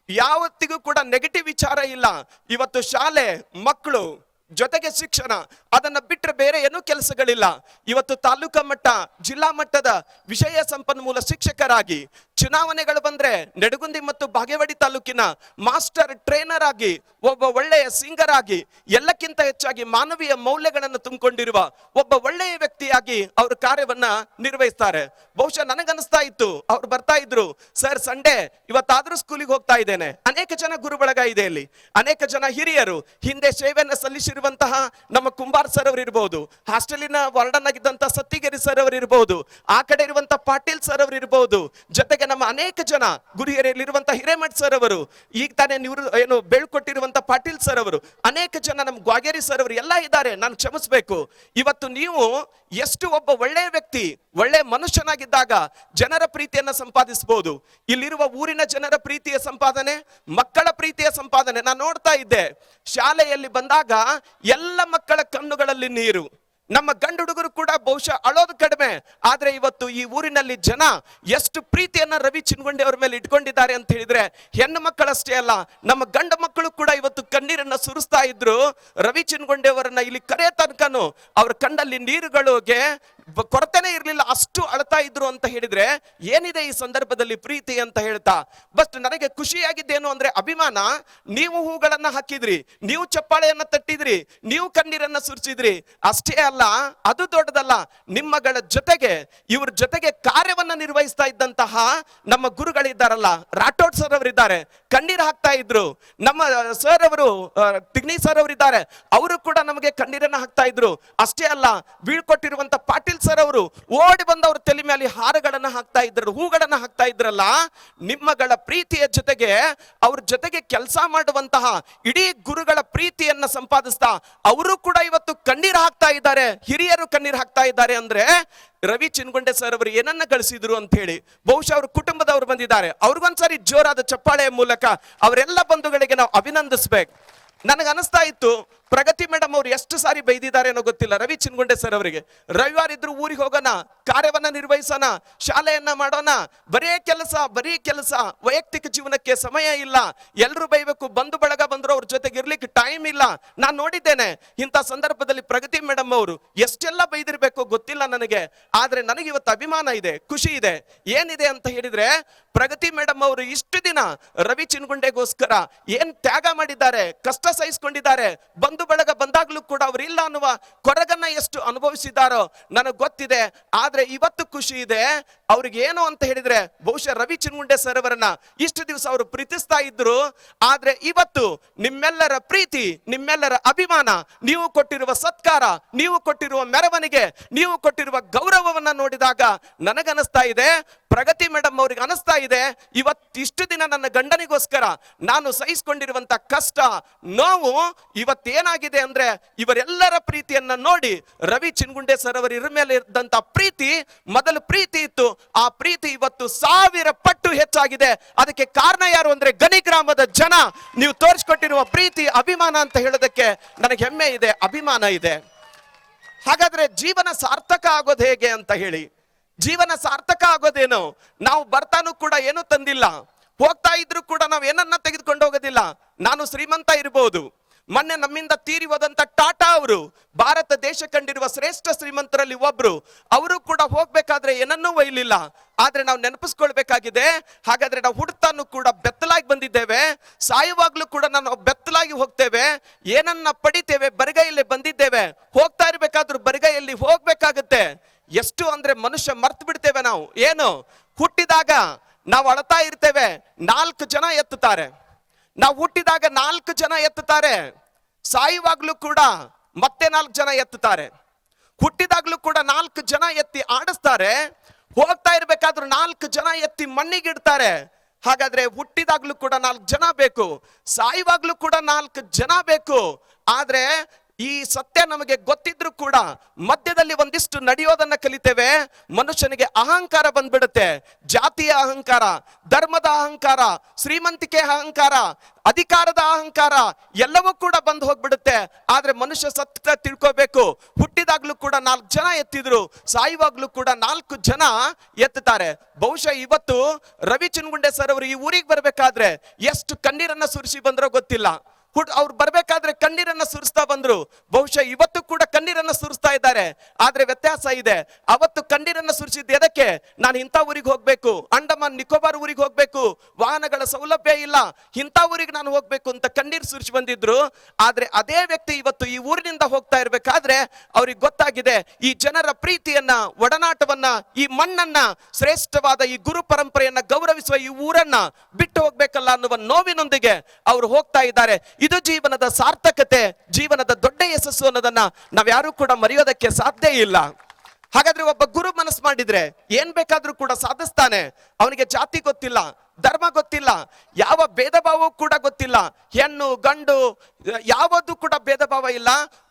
ಯಾವತ್ತಿಗೂ ಕೂಡ ನೆಗೆಟಿವ್ ವಿಚಾರ ಇಲ್ಲ. ಇವತ್ತು ಶಾಲೆ, ಮಕ್ಕಳು ಜೊತೆಗೆ ಶಿಕ್ಷಣ, ಅದನ್ನ ಬಿಟ್ಟರೆ ಬೇರೆ ಏನೂ ಕೆಲಸಗಳಿಲ್ಲ. ಇವತ್ತು ತಾಲೂಕಾ ಮಟ್ಟ, ಜಿಲ್ಲಾ ಮಟ್ಟದ ವಿಷಯ ಸಂಪನ್ಮೂಲ ಶಿಕ್ಷಕರಾಗಿ ಚುನಾವಣೆಗಳು ಬಂದ್ರೆ, ನೆಡಗುಂದಿ ಮತ್ತು ಬಾಗೇವಾಡಿ ತಾಲೂಕಿನ ಮಾಸ್ಟರ್ ಟ್ರೈನರ್ ಆಗಿ ಒಬ್ಬ ಒಳ್ಳೆಯ ಸಿಂಗರ್ ಆಗಿ ಎಲ್ಲಕ್ಕಿಂತ ಹೆಚ್ಚಾಗಿ ಮಾನವೀಯ ಮೌಲ್ಯಗಳನ್ನು ತುಂಬಿಕೊಂಡಿರುವ ಒಬ್ಬ ಒಳ್ಳೆಯ ವ್ಯಕ್ತಿಯಾಗಿ ಅವರು ಕಾರ್ಯವನ್ನ ನಿರ್ವಹಿಸ್ತಾರೆ. ಬಹುಶಃ ನನಗನ್ನಿಸ್ತಾ ಇತ್ತು, ಅವ್ರು ಬರ್ತಾ ಇದ್ರು, ಸರ್, ಸಂಡೇ ಇವತ್ತಾದ್ರೂ ಸ್ಕೂಲಿಗೆ ಹೋಗ್ತಾ ಇದ್ದೇನೆ. ಅನೇಕ ಜನ ಗುರುಬಳಗ ಇದೆ ಇಲ್ಲಿ. ಅನೇಕ ಜನ ಹಿರಿಯರು, ಹಿಂದೆ ಸೇವೆಯನ್ನು ಸಲ್ಲಿಸಿರುವಂತಹ ನಮ್ಮ ಕುಂಬಾರ್ ಸರ್ ಅವರು ಇರಬಹುದು ಹಾಸ್ಟೆಲಿನ ವಾರ್ಡನ್ ಆಗಿದ್ದಂತಹ ಸತ್ತಿಗೆರಿ ಸರ್ ಅವರು ಇರಬಹುದು ಆ ಕಡೆ ಇರುವಂತಹ ಪಾಟೀಲ್ ಸರ್ ಅವರು ಇರಬಹುದು ಜೊತೆಗೆ ನಮ್ಮ ಅನೇಕ ಜನ ಗುರಿಯರಲ್ಲಿರುವಂತ ಹಿರೇಮಠ್ ಸರ್ ಅವರು, ಈಗ ತಾನೇ ನಿವೃ ಏನು ಬೆಳ್ಕೊಟ್ಟಿರುವಂತ ಪಾಟೀಲ್ ಸರ್ ಅವರು, ಅನೇಕ ಜನ ನಮ್ಮ ಗ್ವಾಗೇರಿ ಸರ್ ಅವರು ಎಲ್ಲ ಇದ್ದಾರೆ, ನಾನು ಕ್ಷಮಿಸ್ಬೇಕು. ಇವತ್ತು ನೀವು ಎಷ್ಟು ಒಬ್ಬ ಒಳ್ಳೆಯ ವ್ಯಕ್ತಿ, ಒಳ್ಳೆ ಮನುಷ್ಯನಾಗಿದ್ದಾಗ ಜನರ ಪ್ರೀತಿಯನ್ನ ಸಂಪಾದಿಸಬಹುದು ಇಲ್ಲಿರುವ ಊರಿನ ಜನರ ಪ್ರೀತಿಯ ಸಂಪಾದನೆ, ಮಕ್ಕಳ ಪ್ರೀತಿಯ ಸಂಪಾದನೆ, ನಾನು ನೋಡ್ತಾ ಇದ್ದೆ. ಶಾಲೆಯಲ್ಲಿ ಬಂದಾಗ ಎಲ್ಲ ಮಕ್ಕಳ ಕಣ್ಣುಗಳಲ್ಲಿ ನೀರು. ನಮ್ಮ ಗಂಡು ಹುಡುಗರು ಕೂಡ ಬಹುಶಃ ಅಳೋದು ಕಡಿಮೆ. ಆದ್ರೆ ಇವತ್ತು ಈ ಊರಿನಲ್ಲಿ ಜನ ಎಷ್ಟು ಪ್ರೀತಿಯನ್ನ ರವಿ ಚಿನ್ಗೊಂಡಿ ಅವರ ಮೇಲೆ ಇಟ್ಕೊಂಡಿದ್ದಾರೆ ಅಂತ ಹೇಳಿದ್ರೆ ಹೆಣ್ಣು ಮಕ್ಕಳಷ್ಟೇ ಅಲ್ಲ, ನಮ್ಮ ಗಂಡು ಮಕ್ಕಳು ಕೂಡ ಇವತ್ತು ಕಣ್ಣೀರನ್ನ ಸುರಿಸ್ತಾ ಇದ್ರು. ರವಿ ಚಿನ್ಗೊಂಡಿ ಅವರನ್ನ ಇಲ್ಲಿ ಕರೆ ತನಕನು ಅವ್ರ ಕಣ್ಣಲ್ಲಿ ನೀರುಗಳಿಗೆ ಕೊರತೆನೇ ಇರಲಿಲ್ಲ, ಅಷ್ಟು ಅಳ್ತಾ ಇದ್ರು ಅಂತ ಹೇಳಿದ್ರೆ ಏನಿದೆ ಈ ಸಂದರ್ಭದಲ್ಲಿ ಪ್ರೀತಿ ಅಂತ ಹೇಳ್ತಾ? ಬಸ್ಟ್ ನನಗೆ ಖುಷಿಯಾಗಿದ್ದೇನು ಅಂದ್ರೆ ಅಭಿಮಾನ, ನೀವು ಹೂಗಳನ್ನ ಹಾಕಿದ್ರಿ, ನೀವು ಚಪ್ಪಾಳೆಯನ್ನ ತಟ್ಟಿದ್ರಿ, ನೀವು ಕಣ್ಣೀರನ್ನ ಸುರಿಸಿದ್ರಿ. ಅಷ್ಟೇ ಅಲ್ಲ, ಅದು ದೊಡ್ಡದಲ್ಲ, ನಿಮ್ಮಗಳ ಜೊತೆಗೆ, ಇವ್ರ ಜೊತೆಗೆ ಕಾರ್ಯವನ್ನ ನಿರ್ವಹಿಸ್ತಾ ಇದ್ದಂತಹ ನಮ್ಮ ಗುರುಗಳಿದ್ದಾರಲ್ಲ, ರಾಠೋಡ್ ಸರ್ ಅವರಿದ್ದಾರೆ, ಕಣ್ಣೀರು ಹಾಕ್ತಾ ಇದ್ರು. ನಮ್ಮ ಸರ್ ಅವರು ತಿಗ್ನಿ ಸರ್ ಅವರಿದ್ದಾರೆ, ಅವರು ಕೂಡ ನಮಗೆ ಕಣ್ಣೀರನ್ನ ಹಾಕ್ತಾ ಇದ್ರು. ಅಷ್ಟೇ ಅಲ್ಲ, ಬೀಳ್ಕೊಟ್ಟಿರುವಂತ ಪಾಟೀಲ್ ಸರ್ ಅವರು ಓಡಿ ಬಂದವರು ತಲೆ ಮೇಲೆ ಹಾರಗಳನ್ನ ಹಾಕ್ತಾ ಇದ್ರು, ಹೂಗಳನ್ನ ಹಾಕ್ತಾ ಇದ್ರಲ್ಲ, ನಿಮ್ಮಗಳ ಪ್ರೀತಿಯ ಜೊತೆಗೆ ಅವ್ರ ಜೊತೆಗೆ ಕೆಲಸ ಮಾಡುವಂತಹ ಇಡೀ ಗುರುಗಳ ಪ್ರೀತಿಯನ್ನ ಸಂಪಾದಿಸ್ತಾ ಅವರು ಕೂಡ ಇವತ್ತು ಕಣ್ಣೀರು ಹಾಕ್ತಾ ಇದ್ದಾರೆ, ಹಿರಿಯರು ಕಣ್ಣೀರು ಹಾಕ್ತಾ ಇದ್ದಾರೆ ಅಂದ್ರೆ ರವಿ ಚಿನ್ಗುಂಡೆ ಸರ್ ಅವರು ಏನನ್ನ ಗಳಿಸಿದ್ರು ಅಂತ ಹೇಳಿ, ಬಹುಶಃ ಅವ್ರ ಕುಟುಂಬದವರು ಬಂದಿದ್ದಾರೆ, ಅವ್ರಿಗೊಂದ್ಸರಿ ಜೋರಾದ ಚಪ್ಪಾಳೆಯ ಮೂಲಕ ಅವರೆಲ್ಲ ಬಂಧುಗಳಿಗೆ ನಾವು ಅಭಿನಂದಿಸ್ಬೇಕು. ನನಗೆ ಅನಿಸ್ತಾ ಇತ್ತು ಪ್ರಗತಿ ಮೇಡಮ್ ಅವ್ರು ಎಷ್ಟು ಸಾರಿ ಬೈದಿದ್ದಾರೆ ಅನ್ನೋ ಗೊತ್ತಿಲ್ಲ. ರವಿ ಚಿನ್ಗುಂಡೆ ಸರ್ ಅವರಿಗೆ, ರವಿವಾರ ಇದ್ರು ಊರಿಗೆ ಹೋಗೋಣ, ಕಾರ್ಯವನ್ನ ನಿರ್ವಹಿಸೋಣ, ಶಾಲೆಯನ್ನ ಮಾಡೋಣ, ಬರೀ ಕೆಲಸ ಬರೀ ಕೆಲಸ, ವೈಯಕ್ತಿಕ ಜೀವನಕ್ಕೆ ಸಮಯ ಇಲ್ಲ ಎಲ್ಲರೂ ಬೈಬೇಕು, ಬಂಧು ಬಳಗ ಬಂದ್ರು ಅವ್ರ ಜೊತೆಗೆ ಇರ್ಲಿಕ್ಕೆ ಟೈಮ್ ಇಲ್ಲ. ನಾನು ನೋಡಿದ್ದೇನೆ, ಇಂಥ ಸಂದರ್ಭದಲ್ಲಿ ಪ್ರಗತಿ ಮೇಡಮ್ ಅವರು ಎಷ್ಟೆಲ್ಲ ಬೈದಿರ್ಬೇಕು ಗೊತ್ತಿಲ್ಲ ನನಗೆ, ಆದ್ರೆ ನನಗೆ ಇವತ್ತು ಅಭಿಮಾನ ಇದೆ, ಖುಷಿ ಇದೆ. ಏನಿದೆ ಅಂತ ಹೇಳಿದ್ರೆ, ಪ್ರಗತಿ ಮೇಡಮ್ ಅವರು ಇಷ್ಟು ದಿನ ರವಿ ಚಿನ್ಗುಂಡೆಗೋಸ್ಕರ ಏನ್ ತ್ಯಾಗ ಮಾಡಿದ್ದಾರೆ, ಕಷ್ಟ ಸಹಿಸ್ಕೊಂಡಿದ್ದಾರೆ, ಬಂಧು ಬಂಧು ಬಳಗ ಬಂದಾಗ್ಲೂ ಕೂಡ ಅವರಿಲ್ಲ ಅನ್ನುವ ಕೊರಗನ್ನ ಎಷ್ಟು ಅನುಭವಿಸಿದಾರೋ ನನಗೆ ಗೊತ್ತಿದೆ. ಆದ್ರೆ ಇವತ್ತು ಖುಷಿ ಇದೆ. ಅವ್ರಿಗೆ ಏನು ಅಂತ ಹೇಳಿದ್ರೆ, ಬಹುಶಃ ರವಿ ಚಿನ್ಗುಂಡೆ ಸರ್ ಅವರನ್ನ ಇಷ್ಟು ದಿವಸ ಅವರು ಪ್ರೀತಿಸ್ತಾ ಇದ್ರು. ಆದ್ರೆ ಇವತ್ತು ನಿಮ್ಮೆಲ್ಲರ ಪ್ರೀತಿ, ನಿಮ್ಮೆಲ್ಲರ ಅಭಿಮಾನ, ನೀವು ಕೊಟ್ಟಿರುವ ಸತ್ಕಾರ, ನೀವು ಕೊಟ್ಟಿರುವ ಮೆರವಣಿಗೆ, ನೀವು ಕೊಟ್ಟಿರುವ ಗೌರವವನ್ನ ನೋಡಿದಾಗ ನನಗನಿಸ್ತಾ ಇದೆ. ಪ್ರಗತಿ ಮೇಡಮ್ ಅವ್ರಿಗೆ ಅನಿಸ್ತಾ ಇದೆ. ಇವತ್ತಿಷ್ಟು ದಿನ ನನ್ನ ಗಂಡನಿಗೋಸ್ಕರ ನಾನು ಸಹಿಸಿಕೊಂಡಿರುವಂತ ಕಷ್ಟ, ನೋವು ಇವತ್ತೇನಾಗಿದೆ ಅಂದ್ರೆ ಇವರೆಲ್ಲರ ಪ್ರೀತಿಯನ್ನ ನೋಡಿ ರವಿ ಚಿನ್ಗುಂಡೆ ಸರ್ ಅವರ ಇರ ಮೇಲೆ ಇದ್ದಂತ ಪ್ರೀತಿ, ಮೊದಲು ಪ್ರೀತಿ ಇತ್ತು. ಆ ಪ್ರೀತಿ ಇವತ್ತು ಸಾವಿರ ಪಟ್ಟು ಹೆಚ್ಚಾಗಿದೆ. ಅದಕ್ಕೆ ಕಾರಣ ಯಾರು ಅಂದ್ರೆ ಗಣಿ ಗ್ರಾಮದ ಜನ. ನೀವು ತೋರಿಸ್ಕೊಟ್ಟಿರುವ ಪ್ರೀತಿ, ಅಭಿಮಾನ ಅಂತ ಹೇಳೋದಕ್ಕೆ ನನಗೆ ಹೆಮ್ಮೆ ಇದೆ, ಅಭಿಮಾನ ಇದೆ. ಹಾಗಾದ್ರೆ ಜೀವನ ಸಾರ್ಥಕ ಆಗೋದು ಹೇಗೆ ಅಂತ ಹೇಳಿ. ಜೀವನ ಸಾರ್ಥಕ ಆಗೋದೇನು? ನಾವು ಬರ್ತಾನೂ ಕೂಡ ಏನೂ ತಂದಿಲ್ಲ. ಹೋಗ್ತಾ ಇದ್ರು ಕೂಡ ನಾವು ಏನನ್ನ ತೆಗೆದುಕೊಂಡು ಹೋಗೋದಿಲ್ಲ. ನಾನು ಶ್ರೀಮಂತ ಇರಬಹುದು ಮೊನ್ನೆ ನಮ್ಮಿಂದ ತೀರಿ ಹೋದಂತ ಟಾಟಾ ಅವರು, ಭಾರತ ದೇಶ ಕಂಡಿರುವ ಶ್ರೇಷ್ಠ ಶ್ರೀಮಂತರಲ್ಲಿ ಒಬ್ರು. ಅವರು ಕೂಡ ಹೋಗ್ಬೇಕಾದ್ರೆ ಏನನ್ನೂ ಒಯ್ಲಿಲ್ಲ. ಆದ್ರೆ ನಾವು ನೆನಪಿಸ್ಕೊಳ್ಬೇಕಾಗಿದೆ, ಹಾಗಾದ್ರೆ ನಾವು ಹುಡ್ತಾನು ಕೂಡ ಬೆತ್ತಲಾಗಿ ಬಂದಿದ್ದೇವೆ. ಸಾಯುವಾಗ್ಲೂ ಕೂಡ ನಾವು ಬೆತ್ತಲಾಗಿ ಹೋಗ್ತೇವೆ. ಏನನ್ನ ಪಡಿತೇವೆ, ಬರಿಗೈಯಲ್ಲಿ ಬಂದಿದ್ದೇವೆ. ಹೋಗ್ತಾ ಇರ್ಬೇಕಾದ್ರೂ ಬರಿಗೈಯಲ್ಲಿ ಹೋಗ್ಬೇಕಾಗುತ್ತೆ. ಎಷ್ಟು ಅಂದ್ರೆ ಮನುಷ್ಯ ಮರ್ತು ಬಿಡ್ತೇವೆ ನಾವು. ಏನು? ಹುಟ್ಟಿದಾಗ ನಾವು ಅಳ್ತಾ ಇರ್ತೇವೆ. ನಾಲ್ಕು ಜನ ಎತ್ತುತ್ತಾರೆ. ನಾವು ಹುಟ್ಟಿದಾಗ ನಾಲ್ಕು ಜನ ಎತ್ತುತ್ತಾರೆ. ಸಾಯುವಾಗ್ಲೂ ಕೂಡ ಮತ್ತೆ ನಾಲ್ಕು ಜನ ಎತ್ತುತ್ತಾರೆ. ಹುಟ್ಟಿದಾಗ್ಲೂ ಕೂಡ ನಾಲ್ಕು ಜನ ಎತ್ತಿ ಆಡಿಸ್ತಾರೆ. ಹೋಗ್ತಾ ಇರ್ಬೇಕಾದ್ರೂ ನಾಲ್ಕು ಜನ ಎತ್ತಿ ಮಣ್ಣಿಗಿಡ್ತಾರೆ ಹಾಗಾದ್ರೆ ಹುಟ್ಟಿದಾಗ್ಲೂ ಕೂಡ ನಾಲ್ಕು ಜನ ಬೇಕು. ಸಾಯುವಾಗ್ಲೂ ಕೂಡ ನಾಲ್ಕು ಜನ ಬೇಕು. ಆದ್ರೆ ಈ ಸತ್ಯ ನಮಗೆ ಗೊತ್ತಿದ್ರು ಕೂಡ ಮಧ್ಯದಲ್ಲಿ ಒಂದಿಷ್ಟು ನಡೆಯೋದನ್ನ ಕಲಿತೇವೆ. ಮನುಷ್ಯನಿಗೆ ಅಹಂಕಾರ ಬಂದ್ಬಿಡುತ್ತೆ. ಜಾತಿಯ ಅಹಂಕಾರ, ಧರ್ಮದ ಅಹಂಕಾರ, ಶ್ರೀಮಂತಿಕೆ ಅಹಂಕಾರ, ಅಧಿಕಾರದ ಅಹಂಕಾರ ಎಲ್ಲವೂ ಕೂಡ ಬಂದು ಹೋಗ್ಬಿಡುತ್ತೆ. ಆದ್ರೆ ಮನುಷ್ಯ ಸತ್ಯ ತಿಳ್ಕೋಬೇಕು. ಹುಟ್ಟಿದಾಗ್ಲೂ ಕೂಡ ನಾಲ್ಕು ಜನ ಎತ್ತಿದ್ರು. ಸಾಯುವಾಗ್ಲೂ ಕೂಡ ನಾಲ್ಕು ಜನ ಎತ್ತುತ್ತಾರೆ ಬಹುಶಃ ಇವತ್ತು ರವಿ ಚಿನ್ಗುಂಡೆ ಸರ್ ಅವರು ಈ ಊರಿಗೆ ಬರ್ಬೇಕಾದ್ರೆ ಎಷ್ಟು ಕಣ್ಣೀರನ್ನ ಸುರಿಸಿ ಬಂದ್ರೋ ಗೊತ್ತಿಲ್ಲ. ಹುಡ್ ಅವ್ರು ಬರ್ಬೇಕಾದ್ರೆ ಕಣ್ಣೀರನ್ನ ಸುರಿಸ್ತಾ ಬಂದ್ರು. ಬಹುಶಃ ಇವತ್ತು ಕೂಡ ಕಣ್ಣೀರನ್ನ ಸುರಿಸ್ತಾ ಇದ್ದಾರೆ. ಆದ್ರೆ ವ್ಯತ್ಯಾಸ ಇದೆ. ಅವತ್ತು ಕಣ್ಣೀರನ್ನ ಸುರಿಸಿದ್ದು ಎದಕ್ಕೆ? ನಾನು ಇಂಥ ಊರಿಗೆ ಹೋಗ್ಬೇಕು. ಅಂಡಮಾನ್ ನಿಕೋಬಾರ್ ಊರಿಗೆ ಹೋಗ್ಬೇಕು. ವಾಹನಗಳ ಸೌಲಭ್ಯ ಇಲ್ಲ. ಇಂಥ ಊರಿಗೆ ನಾನು ಹೋಗ್ಬೇಕು ಅಂತ ಕಣ್ಣೀರು ಸುರಿಸಿ ಬಂದಿದ್ರು. ಆದ್ರೆ ಅದೇ ವ್ಯಕ್ತಿ ಇವತ್ತು ಈ ಊರಿನಿಂದ ಹೋಗ್ತಾ ಇರ್ಬೇಕಾದ್ರೆ ಅವ್ರಿಗೆ ಗೊತ್ತಾಗಿದೆ, ಈ ಜನರ ಪ್ರೀತಿಯನ್ನ, ಒಡನಾಟವನ್ನ, ಈ ಮಣ್ಣನ್ನ, ಶ್ರೇಷ್ಠವಾದ ಈ ಗುರು ಪರಂಪರೆಯನ್ನ ಗೌರವಿಸುವ ಈ ಊರನ್ನ ಬಿಟ್ಟು ಹೋಗ್ಬೇಕಲ್ಲ ಅನ್ನುವ ನೋವಿನೊಂದಿಗೆ ಅವರು ಹೋಗ್ತಾ ಇದ್ದಾರೆ. ಇದು ಜೀವನದ ಸಾರ್ಥಕತೆ ಜೀವನದ ದೊಡ್ಡ ಯಶಸ್ಸು ಅನ್ನೋದನ್ನ ನಾವ್ಯಾರೂ ಕೂಡ ಮರೆಯೋದಕ್ಕೆ ಸಾಧ್ಯ ಇಲ್ಲ. ಹಾಗಾದ್ರೆ ಒಬ್ಬ ಗುರು ಮನಸ್ಸು ಮಾಡಿದ್ರೆ ಏನ್ ಬೇಕಾದ್ರೂ ಕೂಡ ಸಾಧಿಸ್ತಾನೆ. ಅವನಿಗೆ ಜಾತಿ ಗೊತ್ತಿಲ್ಲ, ಧರ್ಮ ಗೊತ್ತಿಲ್ಲ, ಯಾವ ಭೇದ ಕೂಡ ಗೊತ್ತಿಲ್ಲ, ಹೆಣ್ಣು, ಗಂಡು ಯಾವುದು ಕೂಡ ಭೇದ ಇಲ್ಲ.